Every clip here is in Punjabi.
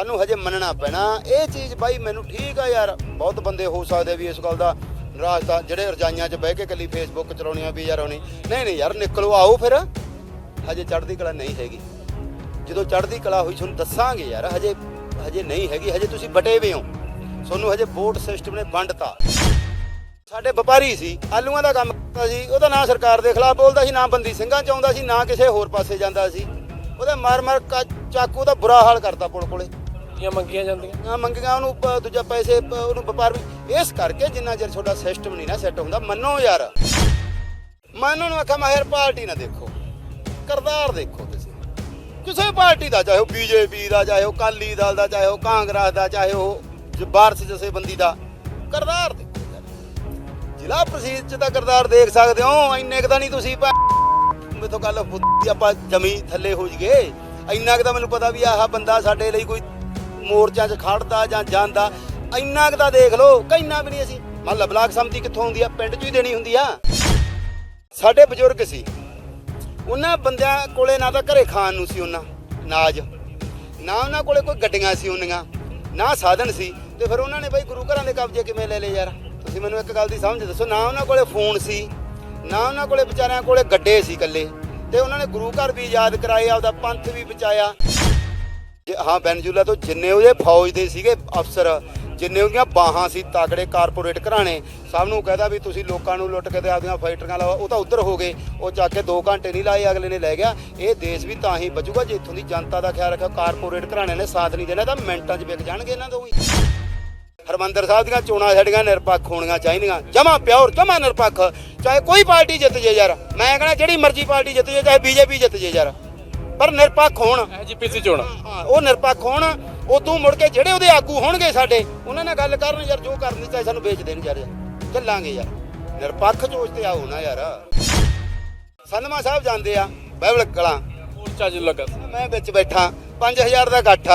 ਸਾਨੂੰ ਹਜੇ ਮੰਨਣਾ ਪੈਣਾ। ਇਹ ਚੀਜ਼ ਬਾਈ ਮੈਨੂੰ ਠੀਕ ਆ ਯਾਰ। ਬਹੁਤ ਬੰਦੇ ਹੋ ਸਕਦੇ ਵੀ ਇਸ ਗੱਲ ਦਾ ਨਾਰਾਜ਼ ਤਾਂ ਜਿਹੜੇ ਰਜਾਈਆਂ 'ਚ ਬਹਿ ਕੇ ਕੱਲੀ ਫੇਸਬੁੱਕ ਚਲਾਉਣੀਆਂ ਵੀ ਯਾਰ ਹੋਣੀ। ਨਹੀਂ ਨਹੀਂ ਯਾਰ, ਨਿਕਲੋ, ਆਓ ਫਿਰ। ਹਜੇ ਚੜ੍ਹਦੀ ਕਲਾ ਨਹੀਂ ਹੈਗੀ। ਜਦੋਂ ਚੜ੍ਹਦੀ ਕਲਾ ਹੋਈ, ਤੁਹਾਨੂੰ ਦੱਸਾਂਗੇ ਯਾਰ, ਹਜੇ ਹਜੇ ਨਹੀਂ ਹੈਗੀ। ਹਜੇ ਤੁਸੀਂ ਬਟੇ ਵੇ ਹੋ। ਤੁਹਾਨੂੰ ਹਜੇ ਵੋਟ ਸਿਸਟਮ ਨੇ ਵੰਡਤਾ। ਸਾਡੇ ਵਪਾਰੀ ਸੀ, ਆਲੂਆਂ ਦਾ ਕੰਮ ਕਰਦਾ ਸੀ। ਉਹਦਾ ਨਾਂ ਸਰਕਾਰ ਦੇ ਖਿਲਾਫ ਬੋਲਦਾ ਸੀ, ਨਾ ਬੰਦੀ ਸਿੰਘਾਂ ਚ ਆਉਂਦਾ ਸੀ, ਨਾ ਕਿਸੇ ਹੋਰ ਪਾਸੇ ਜਾਂਦਾ ਸੀ। ਉਹਦਾ ਮਾਰ ਮਾਰ ਕਾ- ਚਾਕੂ ਦਾ ਬੁਰਾ ਹਾਲ ਕਰਤਾ ਪੁਲ ਕੋਲੇ। ਦੀਆਂ ਮੰਗੀਆਂ ਜਾਂਦੀਆਂ? ਨਾ ਮੰਗੀਆਂ, ਉਹਨੂੰ ਪ- ਦੂਜਾ ਪੈਸੇ, ਪ- ਉਹਨੂੰ ਵਪਾਰ ਵੀ, ਇਸ ਕਰਕੇ ਜਿੰਨਾ ਚਿਰ ਤੁਹਾਡਾ ਸਿਸਟਮ ਨਹੀਂ ਨਾ ਸੈੱਟ ਹੁੰਦਾ, ਮੰਨੋ ਯਾਰ। ਮੈਂ ਉਹਨਾਂ ਨੂੰ ਆਖਿਆ ਮਾਹਿਰ ਪਾਰਟੀ ਨਾ ਦੇਖੋ। ਕਰਤਾਰ ਦੇਖੋ ਤੁਸੀਂ। ਕਿਸੇ ਪਾਰਟੀ ਦਾ, ਚਾਹੇ ਉਹ ਬੀਜੇਪੀ ਦਾ, ਚਾਹੇ ਉਹ ਕਾਲੀ ਦਲ ਦਾ, ਚਾਹੇ ਉਹ ਕਾਂਗਰਸ ਦਾ, ਚਾਹੇ ਉਹ ਜਬਾਰਸ ਜਸੇ ਬੰਦੀ ਦਾ, ਕਰਤਾਰ ਦੇਖੋ ਯਾਰ। ਜ਼ਿਲ੍ਹਾ ਪ੍ਰਸੀਦ ਚ ਤਾਂ ਕਰਤਾਰ ਦੇਖ ਸਕਦੇ ਹੋ, ਇੰਨੇ ਕੁ ਤਾਂ ਨਹੀਂ ਤੁਸੀਂ ਭੈ- ਮੇਥੋਂ ਗੱਲ ਬੁੱਧੀ ਆਪਾਂ ਜਮੀ ਥੱਲੇ ਹੋ ਜਗੇ ਇੰਨਾ ਕੁ ਤਾਂ ਮੈਨੂੰ ਪਤਾ ਵੀ ਆਹ ਬੰਦਾ ਸਾਡੇ ਲਈ ਕੋਈ ਮੋਰਚਾ 'ਚ ਖੜਦਾ ਜਾਂ ਜਾਂਦਾ, ਇੰਨਾ ਕੁ ਤਾਂ ਦੇਖ ਲਓ ਕਈਨਾ ਵੀ ਨਹੀਂ ਅਸੀਂ। ਮੰਨ ਬਲਾਕ ਸੰਮਤੀ ਕਿੱਥੋਂ ਹੁੰਦੀ ਆ? ਪਿੰਡ 'ਚ ਹੀ ਦੇਣੀ ਹੁੰਦੀ ਆ। ਸਾਡੇ ਬਜ਼ੁਰਗ ਸੀ। ਉਹਨਾਂ ਬੰਦਿਆਂ ਕੋਲੇ ਨਾ ਤਾਂ ਘਰੇ ਖਾਣ ਨੂੰ ਸੀ ਉਹਨਾਂ ਨਾਜ ਨਾ ਉਹਨਾਂ ਕੋਲੇ ਕੋਈ ਗੱਡੀਆਂ ਸੀ ਉਹਨੀਆਂ ਨਾ ਸਾਧਨ ਸੀ। ਤੇ ਫਿਰ ਉਹਨਾਂ ਨੇ ਬਈ ਗੁਰੂ ਘਰਾਂ ਦੇ ਕਬਜ਼ੇ ਕਿਵੇਂ ਲੈ ਲਏ ਯਾਰ? ਤੁਸੀਂ ਮੈਨੂੰ ਇੱਕ ਗੱਲ ਦੀ ਸਮਝ ਦੱਸੋ, ਨਾ ਉਹਨਾਂ ਕੋਲੇ ਫੋਨ ਸੀ, ਨਾ ਉਹਨਾਂ ਕੋਲੇ ਵਿਚਾਰਿਆਂ ਕੋਲੇ ਗੱਡੇ ਸੀ ਇਕੱਲੇ। ਤੇ ਉਹਨਾਂ ਨੇ ਗੁਰੂ ਘਰ ਵੀ ਯਾਦ ਕਰਾਏ, ਆਪਦਾ ਪੰਥ ਵੀ ਬਚਾਇਆ। ਹਾਂ ਬੈਨਜੂਲਾ ਤੋਂ ਜਿੰਨੇ ਉਹਦੇ ਫੌਜ ਦੇ ਸੀਗੇ ਅਫਸਰ, ਜਿੰਨੇ ਉਹਦੀਆਂ ਬਾਹਾਂ ਸੀ, ਤਾਕੜੇ ਕਾਰਪੋਰੇਟ ਘਰਾਣੇ, ਸਭ ਨੂੰ ਕਹਦਾ ਵੀ ਤੁਸੀਂ ਲੋਕਾਂ ਨੂੰ ਲੁੱਟ ਕੇ ਤੇ ਆਪਦੀਆਂ ਫਾਈਟਰਾਂ ਲਾਓ। ਉਹ ਤਾਂ ਉੱਧਰ ਹੋ ਗਏ। ਉਹ ਚੱਕ ਕੇ 2 ਘੰਟੇ ਨਹੀਂ ਲਾਏ, ਅਗਲੇ ਨੇ ਲੈ ਗਿਆ। ਇਹ ਦੇਸ਼ ਵੀ ਤਾਂ ਹੀ ਬਚੂਗਾ ਜੇ ਇੱਥੋਂ ਦੀ ਜਨਤਾ ਦਾ ਖਿਆਲ ਰੱਖਿਆ। ਕਾਰਪੋਰੇਟ ਘਰਾਣੇ ਨੇ ਸਾਥ ਨਹੀਂ ਦੇਣਾ, ਤਾਂ ਮਿੰਟਾਂ 'ਚ ਵਿਕ ਜਾਣਗੇ ਇਹਨਾਂ ਤੋਂ ਵੀ ਹਰਮੰਦਰ ਸਾਹਿਬ ਦੀਆਂ ਚੋਣਾਂ ਸਾਡੀਆਂ ਨਿਰਪੱਖ ਹੋਣੀਆਂ ਚਾਹੀਦੀਆਂ। ਜਮਾ ਪਿਓਰ, ਜਮਾ ਨਿਰਪੱਖ। ਚਾਹੇ ਕੋਈ ਪਾਰਟੀ ਜਿੱਤ ਜੇ ਯਾਰ। ਮੈਂ ਕਹਿੰਦਾ, ਜਿਹੜੀ ਮਰਜ਼ੀ ਪਾਰਟੀ ਜਿੱਤ ਜੇ, ਚਾਹੇ ਬੀਜੇਪੀ ਜਿੱਤ ਜੇ ਯਾਰ। ਪਰ ਨਿਰਪੱਖ ਹੋਣ। ਐਜੀਪੀਸੀ ਚੋਣ ਹਾਂ, ਉਹ ਨਿਰਪੱਖ ਹੋਣ ਉਦੋਂ ਮੁੜ ਕੇ ਜਿਹੜੇ ਉਹਦੇ ਆਗੂ ਹੋਣਗੇ ਸਾਡੇ ਉਹਨਾਂ ਨਾਲ ਗੱਲ ਕਰਨ ਯਾਰ ਜੋ ਕਰਨੀ ਚਾਹੇ ਸਾਨੂੰ ਵੇਚ ਦੇਣ ਯਾਰ। ਚੱਲਾਂਗੇ ਯਾਰ। ਨਿਰਪੱਖ ਚੋਜ ਤੇ ਆਓ ਨਾ ਯਾਰ। ਸੰਧਮਾ ਸਾਹਿਬ ਜਾਂਦੇ ਆ ਬਾਈਬਲ ਕਲਾਂ। ਮੋਰਚਾ ਜੀ ਲੱਗਾ। ਮੈਂ ਵਿੱਚ ਬੈਠਾ 5000 ਦਾ ਇਕੱਠ।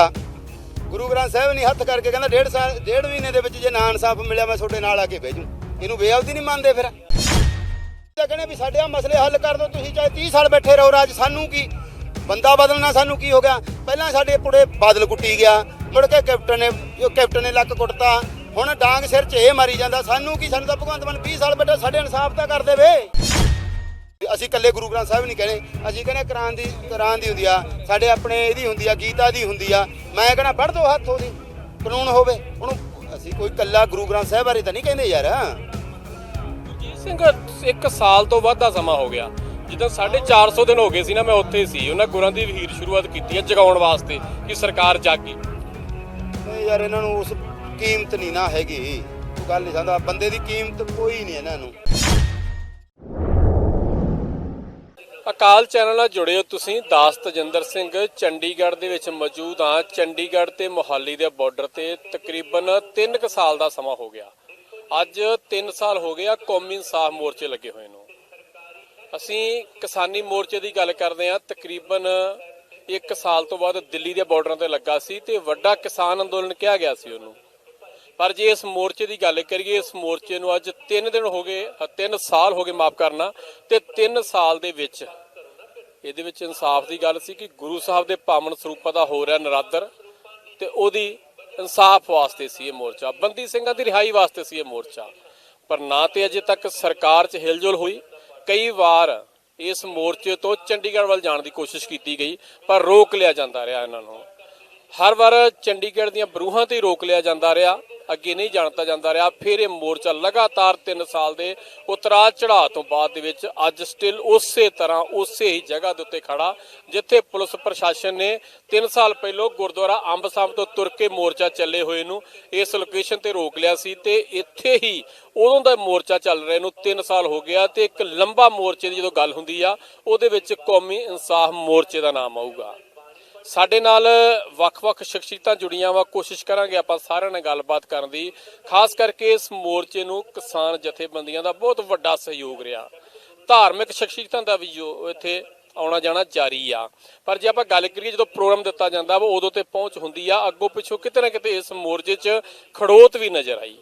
ਗੁਰੂ ਗ੍ਰੰਥ ਸਾਹਿਬ ਨੇ ਹੱਥ ਕਰਕੇ ਕਹਿੰਦਾ ਡੇਢ ਸਾਲ ਡੇਢ ਮਹੀਨੇ ਦੇ ਵਿੱਚ ਜੇ ਨਾ ਇਨਸਾਫ ਮਿਲਿਆ ਮੈਂ ਤੁਹਾਡੇ ਨਾਲ ਆ ਕੇ ਬਹਿ ਜੂ ਇਹਨੂੰ ਬੇਅਬਦੀ ਨਹੀਂ ਮੰਨਦੇ ਫਿਰ। ਤਾਂ ਕਹਿੰਦੇ ਵੀ ਸਾਡੇ ਆ ਮਸਲੇ ਹੱਲ ਕਰ ਦਿਓ ਤੁਸੀਂ ਚਾਹੇ 30 ਸਾਲ ਬੈਠੇ ਰਹੋ ਰਾਜ ਸਾਨੂੰ ਕੀ? ਬੰਦਾ ਬਦਲਣਾ ਸਾਨੂੰ ਕੀ ਹੋ ਗਿਆ? ਪਹਿਲਾਂ ਸਾਡੇ ਪੁੜੇ ਬਾਦਲ ਕੁੱਟੀ ਗਿਆ। ਮੁੜ ਕੇ ਕੈਪਟਨ ਨੇ ਕੈਪਟਨ ਨੇ ਲੱਕ ਕੁੱਟਤਾ। ਹੁਣ ਡਾਂਗ ਸਿਰ 'ਚ ਇਹ ਮਾਰੀ ਜਾਂਦਾ। ਸਾਨੂੰ ਕੀ, ਸਾਨੂੰ ਤਾਂ ਭਗਵੰਤ ਮਾਨ 20 ਸਾਲ ਬੈਠੇ, ਸਾਡੇ ਇਨਸਾਫ ਤਾਂ ਕਰ ਦੇਵੇ। ਅਸੀਂ ਇਕੱਲੇ ਗੁਰੂ ਗ੍ਰੰਥ ਸਾਹਿਬ ਨਹੀਂ ਕਹਿੰਦੇ। ਅਸੀਂ ਕਹਿੰਦੇ ਕੁਰਾਨ ਦੀ ਕੁਰਾਨ ਦੀ ਹੁੰਦੀ ਆ। ਸਾਡੇ ਆਪਣੇ ਇਹਦੀ ਹੁੰਦੀ ਆ, ਗੀਤਾ ਦੀ ਹੁੰਦੀ ਆ। ਮੈਂ ਕਹਿੰਦਾ ਪੜ੍ਹ ਦੋ ਹੱਥ ਉਹਦੀ। ਕਾਨੂੰਨ ਹੋਵੇ। ਉਹਨੂੰ ਅਸੀਂ ਕੋਈ ਇਕੱਲਾ ਗੁਰੂ ਗ੍ਰੰਥ ਸਾਹਿਬ ਬਾਰੇ ਤਾਂ ਨਹੀਂ ਕਹਿੰਦੇ ਯਾਰ। ਸਿੰਘ, ਇੱਕ ਸਾਲ ਤੋਂ ਵੱਧ ਦਾ ਸਮਾਂ ਹੋ ਗਿਆ। ਜਿੱਦਾਂ 450 ਦਿਨ ਹੋ ਗਏ ਸੀ ਨਾ ਮੈਂ ਉੱਥੇ ਸੀ ਉਹਨਾਂ ਗੁਰਾਂ ਦੀ ਵਹੀਰ ਸ਼ੁਰੂਆਤ ਕੀਤੀ ਹੈ ਜਗਾਉਣ ਵਾਸਤੇ ਕਿ ਸਰਕਾਰ ਜਾਗੀ। ਨਹੀਂ ਯਾਰ ਇਹਨਾਂ ਨੂੰ ਉਸ ਕੀਮਤ ਨਹੀਂ ਨਾ ਹੈਗੀ। ਉਹ ਗੱਲ ਨਹੀਂ ਸਮਝਦਾ ਬੰਦੇ ਦੀ ਕੀਮਤ ਕੋਈ ਨਹੀਂ ਇਹਨਾਂ ਨੂੰ। ਅਕਾਲ ਚੈਨਲ ਨਾਲ ਜੁੜੇ ਹੋ ਤੁਸੀਂ ਦਾਸ ਤਜਿੰਦਰ ਸਿੰਘ ਚੰਡੀਗੜ੍ਹ ਦੇ ਵਿੱਚ ਮੌਜੂਦ ਹਾਂ। ਚੰਡੀਗੜ੍ਹ ਤੇ ਮੋਹਾਲੀ ਦੇ ਬਾਰਡਰ ਤੇ ਤਕਰੀਬਨ 3 ਕੁ ਸਾਲ ਦਾ ਸਮਾਂ ਹੋ ਗਿਆ। ਅੱਜ 3 ਸਾਲ ਹੋ ਗਏ ਆ ਕੌਮੀ ਇਨਸਾਫ ਮੋਰਚੇ ਲੱਗੇ ਹੋਏ ਨੂੰ। ਅਸੀਂ ਕਿਸਾਨੀ ਮੋਰਚੇ ਦੀ ਗੱਲ ਕਰਦੇ ਹਾਂ। ਤਕਰੀਬਨ 1 ਸਾਲ ਤੋਂ ਬਾਅਦ ਦਿੱਲੀ ਦੇ ਬਾਰਡਰਾਂ ਤੇ ਲੱਗਾ ਸੀ ਤੇ ਵੱਡਾ ਕਿਸਾਨ ਅੰਦੋਲਨ ਕਿਹਾ ਗਿਆ ਸੀ ਉਹਨੂੰ। ਪਰ ਜੇ ਇਸ ਮੋਰਚੇ ਦੀ ਗੱਲ ਕਰੀਏ, ਇਸ ਮੋਰਚੇ ਨੂੰ ਅੱਜ 3 ਦਿਨ ਹੋ ਗਏ 3 ਸਾਲ ਹੋ ਗਏ ਮਾਫ ਕਰਨਾ ਤੇ 3 ਸਾਲ ਦੇ ਵਿੱਚ ਇਹਦੇ ਵਿੱਚ ਇਨਸਾਫ ਦੀ ਗੱਲ ਸੀ ਕਿ ਗੁਰੂ ਸਾਹਿਬ ਦੇ ਪਾਵਨ ਸਰੂਪਾਂ ਦਾ ਹੋ ਰਿਹਾ ਨਰਾਦਰ ਤੇ ਉਹਦੀ ਇਨਸਾਫ ਵਾਸਤੇ ਸੀ ਇਹ ਮੋਰਚਾ। ਬੰਦੀ ਸਿੰਘਾਂ ਦੀ ਰਿਹਾਈ ਵਾਸਤੇ ਸੀ ਇਹ ਮੋਰਚਾ। ਪਰ ਨਾ ਤੇ ਅਜੇ ਤੱਕ ਸਰਕਾਰ 'ਚ ਹਿਲਜੁਲ ਹੋਈ। ਕਈ ਵਾਰ ਇਸ ਮੋਰਚੇ ਤੋਂ ਚੰਡੀਗੜ੍ਹ ਵੱਲ ਜਾਣ ਦੀ ਕੋਸ਼ਿਸ਼ ਕੀਤੀ ਗਈ, ਪਰ ਰੋਕ ਲਿਆ ਜਾਂਦਾ ਰਿਹਾ ਇਹਨਾਂ ਨੂੰ। ਹਰ ਵਾਰ ਚੰਡੀਗੜ੍ਹ ਦੀਆਂ ਬਰੂਹਾਂ ਤੇ ਰੋਕ ਲਿਆ ਜਾਂਦਾ ਰਿਹਾ। ਅੱਗੇ ਨਹੀਂ ਜਾਣਤਾ ਜਾਂਦਾ ਰਿਹਾ। ਫਿਰ ਇਹ ਮੋਰਚਾ ਲਗਾਤਾਰ 3 ਸਾਲ ਦੇ ਉਤਰਾਅ ਚੜਾਅ ਤੋਂ ਬਾਅਦ ਦੇ ਵਿੱਚ ਅੱਜ ਸਟਿਲ ਉਸੇ ਤਰ੍ਹਾਂ ਉਸੇ ਹੀ ਜਗ੍ਹਾ ਦੇ ਉੱਤੇ ਖੜਾ, ਜਿੱਥੇ ਪੁਲਿਸ ਪ੍ਰਸ਼ਾਸਨ ਨੇ 3 ਸਾਲ ਪਹਿਲੋਂ ਗੁਰਦੁਆਰਾ ਅੰਬ ਸਾਹਿਬ ਤੋਂ ਤੁਰ ਕੇ ਮੋਰਚਾ ਚੱਲੇ ਹੋਏ ਨੂੰ ਇਸ ਲੋਕੇਸ਼ਨ ਤੇ ਰੋਕ ਲਿਆ ਸੀ ਤੇ ਇੱਥੇ ਹੀ ਉਦੋਂ ਦਾ ਮੋਰਚਾ ਚੱਲ ਰਿਹਾ ਨੂੰ 3 ਸਾਲ ਹੋ ਗਿਆ ਤੇ ਇੱਕ ਲੰਬਾ ਮੋਰਚੇ ਦੀ ਜਦੋਂ ਗੱਲ ਹੁੰਦੀ ਆ, ਉਹਦੇ ਵਿੱਚ ਕੌਮੀ ਇਨਸਾਫ ਮੋਰਚੇ ਦਾ ਨਾਮ ਆਊਗਾ। ਸਾਡੇ ਨਾਲ ਵੱਖ-ਵੱਖ ਸ਼ਖਸੀਅਤਾਂ ਜੁੜੀਆਂ ਵਾ। ਕੋਸ਼ਿਸ਼ ਕਰਾਂਗੇ ਆਪਾਂ ਸਾਰਿਆਂ ਨਾਲ ਗੱਲਬਾਤ ਕਰਨ ਦੀ। ਖਾਸ ਕਰਕੇ ਇਸ ਮੋਰਚੇ ਨੂੰ ਕਿਸਾਨ ਜਥੇਬੰਦੀਆਂ ਦਾ ਬਹੁਤ ਵੱਡਾ ਸਹਿਯੋਗ ਰਿਹਾ। ਧਾਰਮਿਕ ਸ਼ਖਸੀਅਤਾਂ ਦਾ ਵੀ ਜੋ ਇੱਥੇ ਆਉਣਾ ਜਾਣਾ ਜਾਰੀ ਆ। ਪਰ ਜੇ ਆਪਾਂ ਗੱਲ ਕਰੀਏ ਜਦੋਂ ਪ੍ਰੋਗਰਾਮ ਦਿੱਤਾ ਜਾਂਦਾ ਵਾ, ਉਦੋਂ ਤੇ ਪਹੁੰਚ ਹੁੰਦੀ ਆ। ਅੱਗੋਂ ਪਿੱਛੋਂ ਕਿਤੇ ਨਾ ਕਿਤੇ ਇਸ ਮੋਰਚੇ 'ਚ ਖੜੋਤ ਵੀ ਨਜ਼ਰ ਆਈ।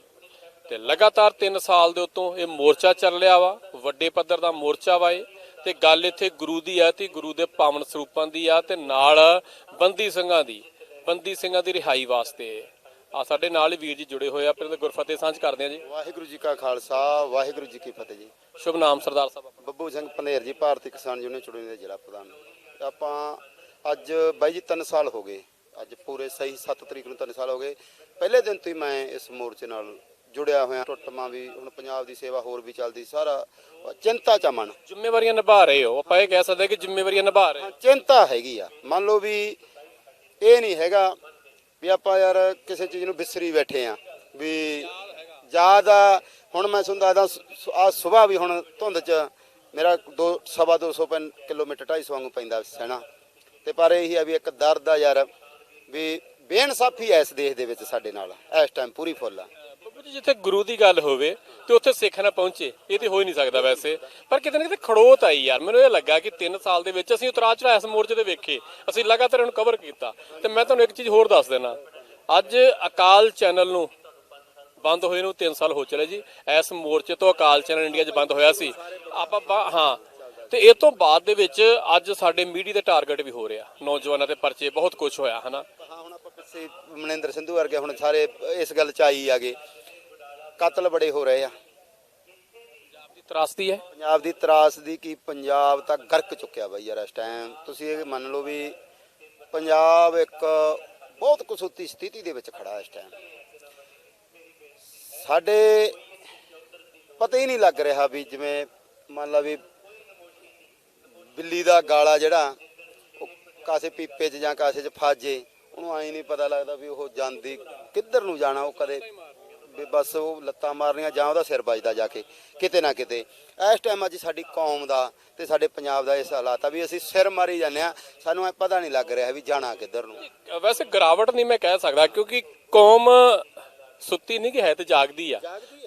ਤੇ ਲਗਾਤਾਰ 3 ਸਾਲ ਦੇ ਉਤੋਂ ਇਹ ਮੋਰਚਾ ਚੱਲ ਰਿਹਾ ਵਾ। ਵੱਡੇ ਪੱਧਰ ਦਾ ਮੋਰਚਾ ਵਾ ਇਹ। ਤੇ ਗੱਲ ਇੱਥੇ ਗੁਰੂ ਦੀ ਆ ਤੇ ਗੁਰੂ ਦੇ ਪਾਵਨ ਸਰੂਪਾਂ ਦੀ ਆ ਤੇ ਨਾਲ ਬੰਦੀ ਸਿੰਘਾਂ ਦੀ। ਬੰਦੀ ਸਿੰਘਾਂ ਦੀ ਰਿਹਾਈ ਵਾਸਤੇ। ਆ ਸਾਡੇ ਨਾਲ ਹੀ ਵੀਰ ਜੀ ਜੁੜੇ ਹੋਏ ਆ ਫਿਰ ਗੁਰਫਤਿਹ ਸਾਂਝ ਕਰਦੇ ਆ ਜੀ। ਵਾਹਿਗੁਰੂ ਜੀ ਕਾ ਖਾਲਸਾ ਵਾਹਿਗੁਰੂ ਜੀ ਕੀ ਫਤਿਹ ਜੀ। ਸ਼ੁਭ ਨਾਮ ਸਰਦਾਰ ਸਾਹਿਬ। ਬੱਬੂ ਸਿੰਘ ਪਨੇਰ ਜੀ ਭਾਰਤੀ ਕਿਸਾਨ ਯੂਨੀਅਨ ਚੁਣੇ ਦੇ ਜ਼ਿਲ੍ਹਾ ਪ੍ਰਧਾਨ। ਆਪਾਂ ਅੱਜ ਬਾਈ ਜੀ 3 ਸਾਲ ਹੋ ਗਏ। ਅੱਜ ਪੂਰੇ ਸਹੀ 7 ਤਰੀਕ ਨੂੰ 3 ਸਾਲ ਹੋ ਗਏ। ਪਹਿਲੇ ਦਿਨ ਤੋਂ ਹੀ ਮੈਂ ਇਸ ਮੋਰਚੇ ਨਾਲ ਜੁੜਿਆ ਹੋਇਆ। ਟੁੱਟਮਾ ਵੀ ਹੁਣ ਪੰਜਾਬ ਦੀ ਸੇਵਾ ਹੋਰ ਵੀ ਚੱਲਦੀ ਸਾਰਾ ਚਿੰਤਾ ਚ ਆ ਮਨ। ਜ਼ਿੰਮੇਵਾਰੀਆਂ ਨਿਭਾ ਰਹੇ ਹੋ। ਆਪਾਂ ਇਹ ਕਹਿ ਸਕਦੇ ਕਿ ਜ਼ਿੰਮੇਵਾਰੀਆਂ ਨਿਭਾ ਰਹੇ ਹੋ। ਚਿੰਤਾ ਹੈਗੀ ਆ। ਮੰਨ ਲਓ ਵੀ ਇਹ ਨਹੀਂ ਹੈਗਾ ਵੀ ਆਪਾਂ ਯਾਰ ਕਿਸੇ ਚੀਜ਼ ਨੂੰ ਵਿਸਰੀ ਬੈਠੇ ਆ ਵੀ ਜ਼ਿਆਦਾ ਹੁਣ ਮੈਂ ਸੁਣਦਾ ਦਾ ਆ ਸਵੇਰ ਵੀ ਹੁਣ ਧੁੰਦ ਚ ਮੇਰਾ 2 ਸਵਾ 200 ਪੈਨ ਕਿਲੋਮੀਟਰ 250 ਵਾਂਗੂ ਪੈਂਦਾ ਸੈਣਾ ਤੇ ਪਰ ਇਹੀ ਆ ਵੀ ਇੱਕ ਦਰਦ ਆ ਯਾਰ ਵੀ ਬੇਇਨਸਾਫੀ ਐ ਇਸ ਦੇਸ਼ ਦੇ ਵਿੱਚ ਸਾਡੇ ਨਾਲ ਇਸ ਟਾਈਮ ਪੂਰੀ ਫੁੱਲ ਆ। ਜੀ, ਜਿੱਥੇ ਗੁਰੂ ਦੀ ਗੱਲ ਹੋਵੇ ਤੇ ਉੱਥੇ ਸਿੱਖ ਨਾ ਪਹੁੰਚੇ, ਇਹ ਤੇ ਹੋ ਹੀ ਨਹੀਂ ਸਕਦਾ ਵੈਸੇ। ਪਰ ਕਿਤੇ ਨਾ ਕਿਤੇ ਖੜੋਤ ਆਈ ਯਾਰ, ਮੈਨੂੰ ਇਹ ਲੱਗਾ ਕਿ 3 ਸਾਲ ਦੇ ਵਿੱਚ ਅਸੀਂ ਉਤਰਾਅ ਚੜਾਅ ਇਸ ਮੋਰਚੇ ਦੇ ਵੇਖੇ, ਅਸੀਂ ਲਗਾਤਾਰ ਇਹਨੂੰ ਕਵਰ ਕੀਤਾ। ਤੇ ਮੈਂ ਤੁਹਾਨੂੰ ਇੱਕ ਚੀਜ਼ ਹੋਰ ਦੱਸ ਦੇਣਾ ਅੱਜ ਅਕਾਲ ਚੈਨਲ ਨੂੰ ਬੰਦ ਹੋਏ ਨੂੰ 3 ਸਾਲ ਹੋ ਚਲੇ ਜੀ। ਇਸ ਮੋਰਚੇ ਤੋਂ ਅਕਾਲ ਚੈਨਲ ਇੰਡੀਆ 'ਚ ਬੰਦ ਹੋਇਆ ਸੀ। ਆਪਾਂ ਹਾਂ। ਤੇ ਇਹ ਤੋਂ ਬਾਅਦ ਦੇ ਵਿੱਚ ਅੱਜ ਸਾਡੇ ਮੀਡੀਆ ਦੇ ਟਾਰਗੇਟ ਵੀ ਹੋ ਰਿਹਾ। ਨੌਜਵਾਨਾਂ ਦੇ ਪਰਚੇ, ਬਹੁਤ ਕੁਝ ਹੋਇਆ, ਹਨਾ। ਹਾਂ, ਹੁਣ ਆਪਾਂ ਪਿੱਛੇ ਮਨਿੰਦਰ ਸਿੰਧੂ ਵਰਗੇ ਹੁਣ ਸਾਰੇ ਇਸ ਗੱਲ ਚ ਆਈ ਆਗੇ ਕਤਲ ਬੜੇ ਹੋ ਰਹੇ ਆ। ਦੀ ਤਰਾਸਦੀ ਹੈ। ਪੰਜਾਬ ਦੀ ਤਰਾਸਦੀ ਕੀ ਪੰਜਾਬ ਤਾਂ ਗਰਕ ਚੁੱਕਿਆ ਬਾਈ ਯਾਰ ਇਸ ਟਾਈਮ ਤੁਸੀਂ ਇਹ ਮੰਨ ਲਓ ਵੀ ਪੰਜਾਬ ਇੱਕ ਬਹੁਤ ਕਸੂਤੀ ਸਥਿਤੀ ਦੇ ਵਿੱਚ ਖੜਾ ਇਸ ਟਾਈਮ ਸਾਡੇ ਪਤਾ ਹੀ ਨਹੀਂ ਲੱਗ ਰਿਹਾ ਵੀ ਜਿਵੇਂ ਮੰਨ ਲਾ ਵੀ ਬਿੱਲੀ ਦਾ ਗਾਲਾ ਜਿਹੜਾ ਉਹ ਕਾਸੇ ਪੀਪੇ 'ਚ ਜਾਂ ਕਾਸੇ 'ਚ ਫਸ ਜੇ ਉਹਨੂੰ ਐਂ ਨਹੀਂ ਪਤਾ ਲੱਗਦਾ ਵੀ ਉਹ ਜਾਂਦੀ ਕਿੱਧਰ ਨੂੰ ਜਾਣਾ ਉਹ ਕਦੇ ਵੀ ਬਸ ਉਹ ਲੱਤਾਂ ਮਾਰਨੀਆਂ ਜਾਂ ਉਹਦਾ ਸਿਰ ਵੱਜਦਾ ਜਾ ਕੇ ਕਿਤੇ ਨਾ ਕਿਤੇ। ਇਸ ਟਾਈਮ ਅੱਜ ਸਾਡੀ ਕੌਮ ਦਾ ਤੇ ਸਾਡੇ ਪੰਜਾਬ ਦਾ ਇਸ ਹਾਲਾਤ ਆ ਵੀ ਅਸੀਂ ਸਿਰ ਮਾਰੀ ਜਾਂਦੇ ਆ ਸਾਨੂੰ ਐ ਪਤਾ ਨਹੀਂ ਲੱਗ ਰਿਹਾ ਵੀ ਜਾਣਾ ਕਿੱਧਰ ਨੂੰ। ਵੈਸੇ ਗਿਰਾਵਟ ਨਹੀਂ ਮੈਂ ਕਹਿ ਸਕਦਾ ਕਿਉਂਕਿ ਕੌਮ ਸੁੱਤੀ ਨਹੀਂ ਕਿ ਹੈ ਤੇ ਜਾਗਦੀ ਆ।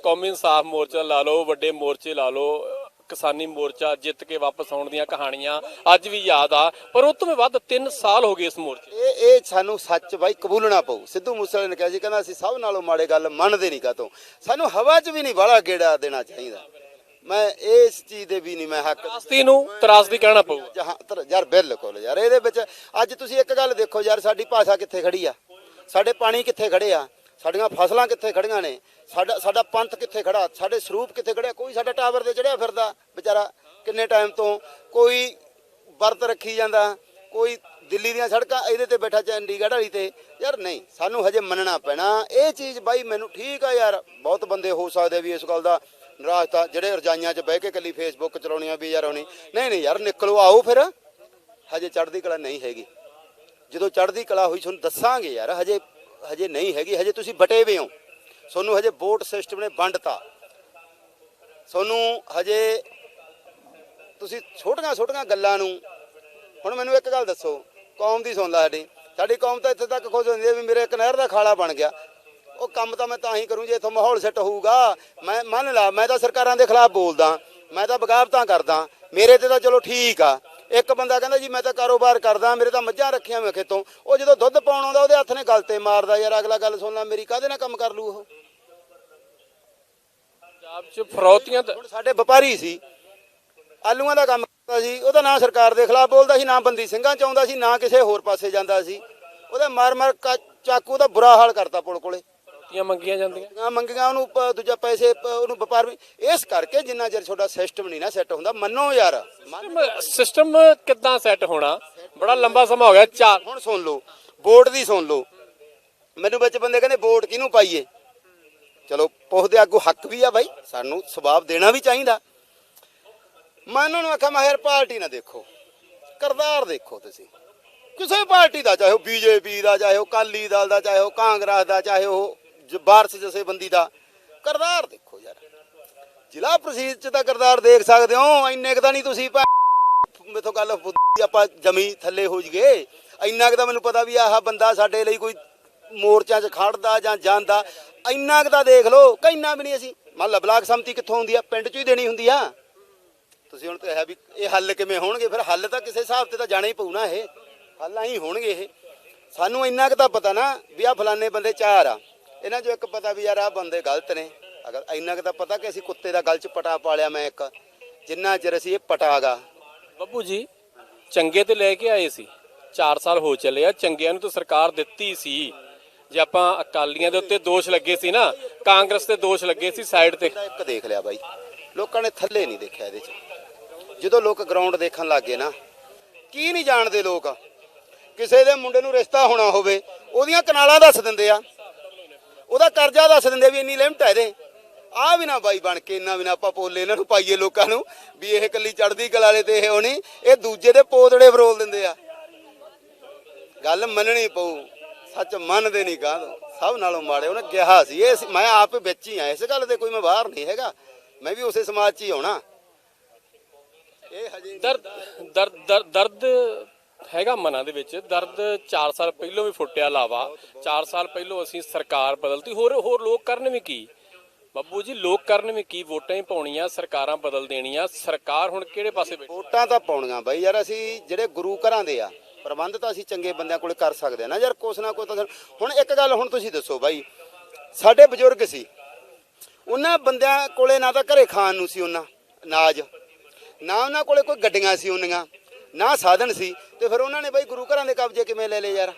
ਕੌਮੀ ਇਨਸਾਫ ਮੋਰਚਾ ਲਾ ਲਓ ਵੱਡੇ ਮੋਰਚੇ ਲਾ ਲਓ ਕਿਸਾਨੀ ਮੋਰਚਾ ਜਿੱਤ ਕੇ ਵਾਪਸ ਆਉਣ ਦੀਆਂ ਕਹਾਣੀਆਂ ਅੱਜ ਵੀ ਯਾਦ ਆ ਪਰ ਉਹ ਤੋਂ ਵੱਧ 3 ਸਾਲ ਹੋ ਗਏ ਇਸ ਮੋਰਚੇ। ਇਹ ਇਹ ਸਾਨੂੰ ਸੱਚ ਬਾਈ ਕਬੂਲਣਾ ਪਊ। ਸਿੱਧੂ ਮੂਸੇਵਾਲੇ ਨੇ ਕਿਹਾ ਜੀ ਕਹਿੰਦਾ ਅਸੀਂ ਸਭ ਨਾਲੋਂ ਮਾੜੇ ਗੱਲ ਮੰਨਦੇ ਨਹੀਂ ਕਾਤੋਂ ਸਾਨੂੰ ਹਵਾ 'ਚ ਵੀ ਨਹੀਂ ਬਾਹਲਾ ਗੇੜਾ ਦੇਣਾ ਚਾਹੀਦਾ। ਮੈਂ ਇਸ ਚੀਜ਼ ਦੇ ਵੀ ਨਹੀਂ ਮੈਂ ਹੱਕ ਤਰਾਸਦੀ ਨੂੰ ਤਰਾਸਦੀ ਕਹਿਣਾ ਪਊ। ਯਾਰ ਬਿਲਕੁਲ ਯਾਰ ਇਹਦੇ ਵਿੱਚ ਅੱਜ ਤੁਸੀਂ ਇੱਕ ਗੱਲ ਦੇਖੋ ਯਾਰ ਸਾਡੀ ਭਾਸ਼ਾ ਕਿੱਥੇ ਖੜੀ ਆ? ਸਾਡੇ ਪਾਣੀ ਕਿੱਥੇ ਖੜੇ ਆ? ਸਾਡੀਆਂ ਫਸਲਾਂ ਕਿੱਥੇ ਖੜੀਆਂ ਨੇ? ਸਾਡਾ ਸਾਡਾ ਪੰਥ ਕਿੱਥੇ ਖੜਾ? ਸਾਡੇ ਸਰੂਪ ਕਿੱਥੇ ਖੜਿਆ? ਕੋਈ ਸਾਡਾ ਟਾਵਰ ਤੇ ਚੜਿਆ ਫਿਰਦਾ ਵਿਚਾਰਾ। ਕਿੰਨੇ ਟਾਈਮ ਤੋਂ ਕੋਈ ਵਰਤ ਰੱਖੀ ਜਾਂਦਾ, ਕੋਈ ਦਿੱਲੀ ਦੀਆਂ ਸੜਕਾਂ ਇਹਦੇ ਤੇ ਬੈਠਾ ਚੰਡੀਗੜ੍ਹ ਵਾਲੀ ਤੇ। ਯਾਰ ਨਹੀਂ, ਸਾਨੂੰ ਹਜੇ ਮੰਨਣਾ ਪੈਣਾ। ਇਹ ਚੀਜ਼ ਬਾਈ ਮੈਨੂੰ ਠੀਕ ਆ ਯਾਰ। ਬਹੁਤ ਬੰਦੇ ਹੋ ਸਕਦੇ ਵੀ ਇਸ ਗੱਲ ਦਾ ਨਿਰਾਸ਼ਤਾ ਜਿਹੜੇ ਰਜਾਈਆਂ 'ਚ ਬਹਿ ਕੇ ਕੱਲੀ ਫੇਸਬੁੱਕ ਚਲਾਉਣੀਆਂ ਵੀ ਯਾਰ ਹੋਣੀ। ਨਹੀਂ ਨਹੀਂ ਯਾਰ, ਨਿਕਲੋ, ਆਓ ਫਿਰ। ਹਜੇ ਚੜ੍ਹਦੀ ਕਲਾ ਨਹੀਂ ਹੈਗੀ। ਜਦੋਂ ਚੜ੍ਹਦੀ ਕਲਾ ਹੋਈ, ਤੁਹਾਨੂੰ ਦੱਸਾਂਗੇ ਯਾਰ। ਹਜੇ ਹਜੇ ਨਹੀਂ ਹੈਗੀ। ਹਜੇ ਤੁਸੀਂ ਬਟੇ ਵੇ ਹੋ। ਤੁਹਾਨੂੰ ਹਜੇ ਵੋਟ ਸਿਸਟਮ ਨੇ ਵੰਡਤਾ। ਤੁਹਾਨੂੰ ਹਜੇ ਤੁਸੀਂ ਛੋਟੀਆਂ ਛੋਟੀਆਂ ਗੱਲਾਂ ਨੂੰ, ਹੁਣ ਮੈਨੂੰ ਇੱਕ ਗੱਲ ਦੱਸੋ, ਕੌਮ ਦੀ ਸੁਣ ਸਾਡੀ। ਸਾਡੀ ਕੌਮ ਤਾਂ ਇੱਥੇ ਤੱਕ ਖੁਸ਼ ਹੁੰਦੀ ਹੈ ਵੀ ਮੇਰੇ ਇੱਕ ਨਹਿਰ ਦਾ ਖਾਲਾ ਬਣ ਗਿਆ। ਉਹ ਕੰਮ ਤਾਂ ਮੈਂ ਤਾਂ ਹੀ ਕਰੂੰ ਜੇ ਇੱਥੋਂ ਮਾਹੌਲ ਸੈੱਟ ਹੋਊਗਾ। ਮੈਂ ਮੰਨ ਲਾ, ਮੈਂ ਤਾਂ ਸਰਕਾਰਾਂ ਦੇ ਖਿਲਾਫ ਬੋਲਦਾ, ਮੈਂ ਤਾਂ ਬਗਾਵਤਾਂ ਕਰਦਾ। ਮੇਰੇ ਤੇ ਤਾਂ ਚਲੋ ਠੀਕ ਆ। ਇੱਕ ਬੰਦਾ ਕਹਿੰਦਾ ਜੀ, ਮੈਂ ਤਾਂ ਕਾਰੋਬਾਰ ਕਰਦਾ, ਮੇਰੇ ਤਾਂ ਮੱਝਾਂ ਰੱਖੀਆਂ ਮੈਂ ਖੇਤੋਂ। ਉਹ ਜਦੋਂ ਦੁੱਧ ਪਾਉਣ ਆਉਂਦਾ, ਉਹਦੇ ਹੱਥ ਨੇ ਗਲਤੇ ਮਾਰਦਾ, ਯਾਰ ਅਗਲਾ ਗੱਲ ਸੁਣ ਲੈ, ਮੇਰੀ ਕਾਹਦੇ ਨਾਲ ਕੰਮ ਕਰ ਲੂ ਉਹ? ਪੰਜਾਬ 'ਚ ਫਰੌਤੀਆਂ ਤਾਂ- ਹੁਣ ਸਾਡੇ ਵਪਾਰੀ ਸੀ। ਆਲੂਆਂ ਦਾ ਕੰਮ ਕਰਦਾ ਸੀ। ਉਹਦਾ ਨਾਂ ਸਰਕਾਰ ਦੇ ਖਿਲਾਫ ਬੋਲਦਾ ਸੀ ਨਾ ਬੰਦੀ ਸਿੰਘਾਂ ਚ ਆਉਂਦਾ ਸੀ ਨਾ ਕਿਸੇ ਹੋਰ ਪਾਸੇ ਜਾਂਦਾ ਸੀ। ਉਹਦਾ ਮਾਰ ਮਾਰ ਕਾ- ਚਾਕੂ ਦਾ ਬੁਰਾ ਹਾਲ ਕਰਤਾ ਪੁਲ ਕੋਲੇ। ਫਰੌਤੀਆਂ ਮੰਗੀਆਂ ਜਾਂਦੀਆਂ। ਆ ਮੰਗੀਆਂ ਉਹਨੂੰ ਪ- ਦੂਜਾ ਪੈਸੇ ਪ- ਉਹਨੂੰ ਵਪਾਰ ਵੀ ਇਸ ਕਰਕੇ ਜਿੰਨਾ ਚਿਰ ਤੁਹਾਡਾ ਸਿਸਟਮ ਨਹੀਂ ਨਾ ਸੈੱਟ ਹੁੰਦਾ ਮੰਨੋ ਯਾਰ। ਮੰਨ- ਸਿਸਟਮ ਕਿੱਦਾਂ ਸੈੱਟ ਹੋਣਾ? ਬੜਾ ਲੰਬਾ ਸਮਾਂ ਹੋ ਗਿਆ। ਚਾਰ ਹੁਣ ਸੁਣ ਲਓ ਬੋਰਡ ਦੀ ਸੁਣ ਲਓ। ਮੈਨੂੰ ਵਿੱਚ ਬੰਦੇ ਕਹਿੰਦੇ ਵੋਟ ਕਿਹਨੂੰ ਪਾਈਏ? ਚਲੋ, ਪੁੱਛਦੇ ਆਗੂ ਹੱਕ ਵੀ ਆ ਬਾਈ, ਸਾਨੂੰ ਸਵਾਬ ਦੇਣਾ ਵੀ ਚਾਹੀਦਾ। ਮੈਂ ਉਹਨਾਂ ਨੂੰ ਆਖਿਆ, ਮੈਂ ਯਾਰ, ਪਾਰਟੀ ਨਾ ਦੇਖੋ ਕਰਦਾਰ ਦੇਖੋ ਤੁਸੀਂ। ਕਿਸੇ ਪਾਰਟੀ ਦਾ, ਚਾਹੇ ਉਹ ਬੀਜੇਪੀ ਦਾ, ਚਾਹੇ ਉਹ ਕਾਲੀ ਦਲ ਦਾ, ਚਾਹੇ ਉਹ ਕਾਂਗਰਸ ਦਾ, ਚਾਹੇ ਉਹ ਬਾਰਸ਼ ਜਥੇਬੰਦੀ ਦਾ ਕਰਦਾਰ ਦੇਖੋ ਯਾਰ। ਜ਼ਿਲ੍ਹਾ ਪ੍ਰਸੀਦ ਚ ਤਾਂ ਕਰਦਾਰ ਦੇਖ ਸਕਦੇ ਹੋ, ਇੰਨੇ ਕੁ ਤਾਂ ਨਹੀਂ ਤੁਸੀਂ ਮੇਥੋਂ ਗੱਲ ਆਪਾਂ ਜਮੀ ਥੱਲੇ ਹੋ ਜਗੇ ਇੰਨਾ ਕੁ ਤਾਂ ਮੈਨੂੰ ਪਤਾ ਵੀ ਆਹ ਬੰਦਾ ਸਾਡੇ ਲਈ ਕੋਈ ਮੋਰਚਿਆਂ 'ਚ ਖੜਦਾ ਜਾਂ ਜਾਂਦਾ, ਇੰਨਾ ਕੁ ਤਾਂ ਦੇਖ ਲਓ ਕਿੰਨਾ ਵੀ ਨਹੀਂ ਅਸੀਂ। ਮੰਨ ਲਾ, ਬਲਾਕ ਸੰਮਤੀ ਕਿੱਥੋਂ ਹੁੰਦੀ ਆ? ਪਿੰਡ 'ਚ ਹੀ ਦੇਣੀ ਹੁੰਦੀ ਆ। ਤੁਸੀਂ ਹੁਣ ਤੇ ਵੀ, ਇਹ ਹੱਲ ਕਿਵੇਂ ਹੋਣਗੇ? ਫਿਰ ਹੱਲ ਤਾਂ ਕਿਸੇ ਹਿਸਾਬ ਤੇ ਤਾਂ ਜਾਣਾ ਹੀ ਪਊ ਇਹ। ਹੱਲ ਹੀ ਹੋਣਗੇ ਇਹ। ਸਾਨੂੰ ਇੰਨਾ ਕੁ ਤਾਂ ਪਤਾ ਨਾ ਵੀ ਆ ਫਲਾਣੇ ਬੰਦੇ ਚਾਰ ਆ। ਇਹਨਾਂ 'ਚੋਂ ਇੱਕ ਪਤਾ ਵੀ ਯਾਰ ਆ ਬੰਦੇ ਗਲਤ ਨੇ। ਅਗਰ ਇੰਨਾ ਕੁ ਤਾਂ ਪਤਾ ਕਿ ਅਸੀਂ ਕੁੱਤੇ ਦਾ ਗਲ 'ਚ ਪਟਾ ਪਾ ਲਿਆ ਮੈਂ ਇੱਕ। ਜਿੰਨਾ ਚਿਰ ਅਸੀਂ ਇਹ ਪਟਾਗਾ। ਬੱਬੂ ਜੀ, ਚੰਗੇ ਤੇ ਲੈ ਕੇ ਆਏ ਸੀ। 4 ਸਾਲ ਹੋ ਚੱਲੇ ਆ, ਚੰਗਿਆਂ ਨੂੰ ਤਾਂ ਸਰਕਾਰ ਦਿੱਤੀ ਸੀ। ਜੇ ਆਪਾਂ ਅਕਾਲੀਆਂ ਦੇ ਉੱਤੇ ਦੋਸ਼ ਲੱਗੇ ਸੀ ਨਾ, ਕਾਂਗਰਸ ਤੇ ਦੋਸ਼ ਲੱਗੇ ਸੀ ਸਾਈਡ ਤੇ। ਇੱਕ ਦੇਖ ਲਿਆ ਬਾਈ। ਲੋਕਾਂ ਨੇ ਥੱਲੇ ਨਹੀਂ ਦੇਖਿਆ ਇਹਦੇ 'ਚ। ਜਦੋਂ ਲੋਕ ਗਰਾਊਂਡ ਦੇਖਣ ਲੱਗ ਨਾ, ਕੀ ਨਹੀਂ ਜਾਣਦੇ ਲੋਕ? ਕਿਸੇ ਦੇ ਮੁੰਡੇ ਨੂੰ ਰਿਸ਼ਤਾ ਹੋਣਾ ਹੋਵੇ, ਉਹਦੀਆਂ ਕਨਾਲਾਂ ਦੱਸ ਦਿੰਦੇ ਆ। ਉਹਦਾ ਕਰਜ਼ਾ ਦੱਸ ਦਿੰਦੇ ਵੀ ਇੰਨੀ ਲਿਮਟ ਹੈ ਇਹਦੇ। ਆ ਵੀ ਨਾ ਬਾਈ ਬਣ ਕੇ ਇੰਨਾ ਵੀ ਨਾ ਆਪਾਂ ਪੋਲੇ ਇਹਨਾਂ ਨੂੰ ਪਾਈਏ ਲੋਕਾਂ ਨੂੰ, ਵੀ ਇਹ ਕੱਲੀ ਚੜਦੀ ਕਲਾ ਵਾਲੇ ਤੇ ਇਹ ਹੋਣੀ ਇਹ ਦੂਜੇ ਦੇ ਪੋਤੜੇ ਫਰੋਲ ਦਿੰਦੇ ਆ। ਗੱਲ ਮੰਨਣੀ ਪਊ। ਸੱਚ ਮੰਨਦੇ ਨਹੀਂ ਗਾਂ। ਸਭ ਨਾਲੋਂ ਮਾੜੇ ਉਹਨੇ ਕਿਹਾ ਸੀ। ਇਹ ਸੀ- ਮੈਂ ਆਪ ਵਿੱਚ ਹੀ ਆ ਇਸ ਗੱਲ ਤੇ ਕੋਈ ਮੈਂ ਬਾਹਰ ਨਹੀਂ ਹੈਗਾ। ਮੈਂ ਵੀ ਉਸੇ ਸਮਾਜ 'ਚ ਹੀ ਆਉਣਾ ਇਹ ਹਜੇ ਦਰਦ ਦਰਦ ਦਰਦ- ਦਰਦ ਹੈਗਾ ਮਨਾਂ ਦੇ ਵਿੱਚ। ਦਰਦ 4 ਸਾਲ ਪਹਿਲਾਂ ਵੀ ਫੁੱਟਿਆ ਲਾਵਾ। 4 ਸਾਲ ਪਹਿਲਾਂ ਅਸੀਂ ਸਰਕਾਰ ਬਦਲਤੀ। ਹੋਰ ਹੋਰ ਲੋਕ ਕਰਨ ਵੀ ਕੀ? ਬੱਬੂ ਜੀ ਲੋਕ ਕਰਨ ਵੀ ਕੀ? ਵੋਟਾਂ ਹੀ ਪਾਉਣੀਆਂ ਸਰਕਾਰਾਂ ਬਦਲ ਦੇਣੀਆਂ। ਸਰਕਾਰ ਹੁਣ ਕਿਹੜੇ ਪਾਸੇ ਬੈਠੀ? ਵੋਟਾਂ ਤਾਂ ਪਾਉਣੀਆਂ ਬਾਈ ਯਾਰ। ਅਸੀਂ ਜਿਹੜੇ ਗੁਰੂ ਘਰਾਂ ਦੇ ਆ ਪ੍ਰਬੰਧ ਤਾਂ ਅਸੀਂ ਚੰਗੇ ਬੰਦਿਆਂ ਕੋਲੇ ਕਰ ਸਕਦੇ ਆ ਨਾ ਯਾਰ, ਕੁਛ ਨਾ ਕੋਈ ਤਾਂ ਹੁਣ ਇੱਕ ਗੱਲ ਹੁਣ ਤੁਸੀਂ ਦੱਸੋ ਬਾਈ, ਸਾਡੇ ਬਜ਼ੁਰਗ ਸੀ। ਉਹਨਾਂ ਬੰਦਿਆਂ ਕੋਲੇ ਨਾ ਤਾਂ ਘਰੇ ਖਾਣ ਨੂੰ ਸੀ ਉਹਨਾਂ ਨਾਜ ਨਾ ਉਹਨਾਂ ਕੋਲੇ ਕੋਈ ਗੱਡੀਆਂ ਸੀ ਉਹਨੀਆਂ ਨਾ ਸਾਧਨ ਸੀ। ਤੇ ਫਿਰ ਉਹਨਾਂ ਨੇ ਬਾਈ ਗੁਰੂ ਘਰਾਂ ਦੇ ਕਬਜ਼ੇ ਕਿਵੇਂ ਲੈ ਲਏ ਯਾਰ?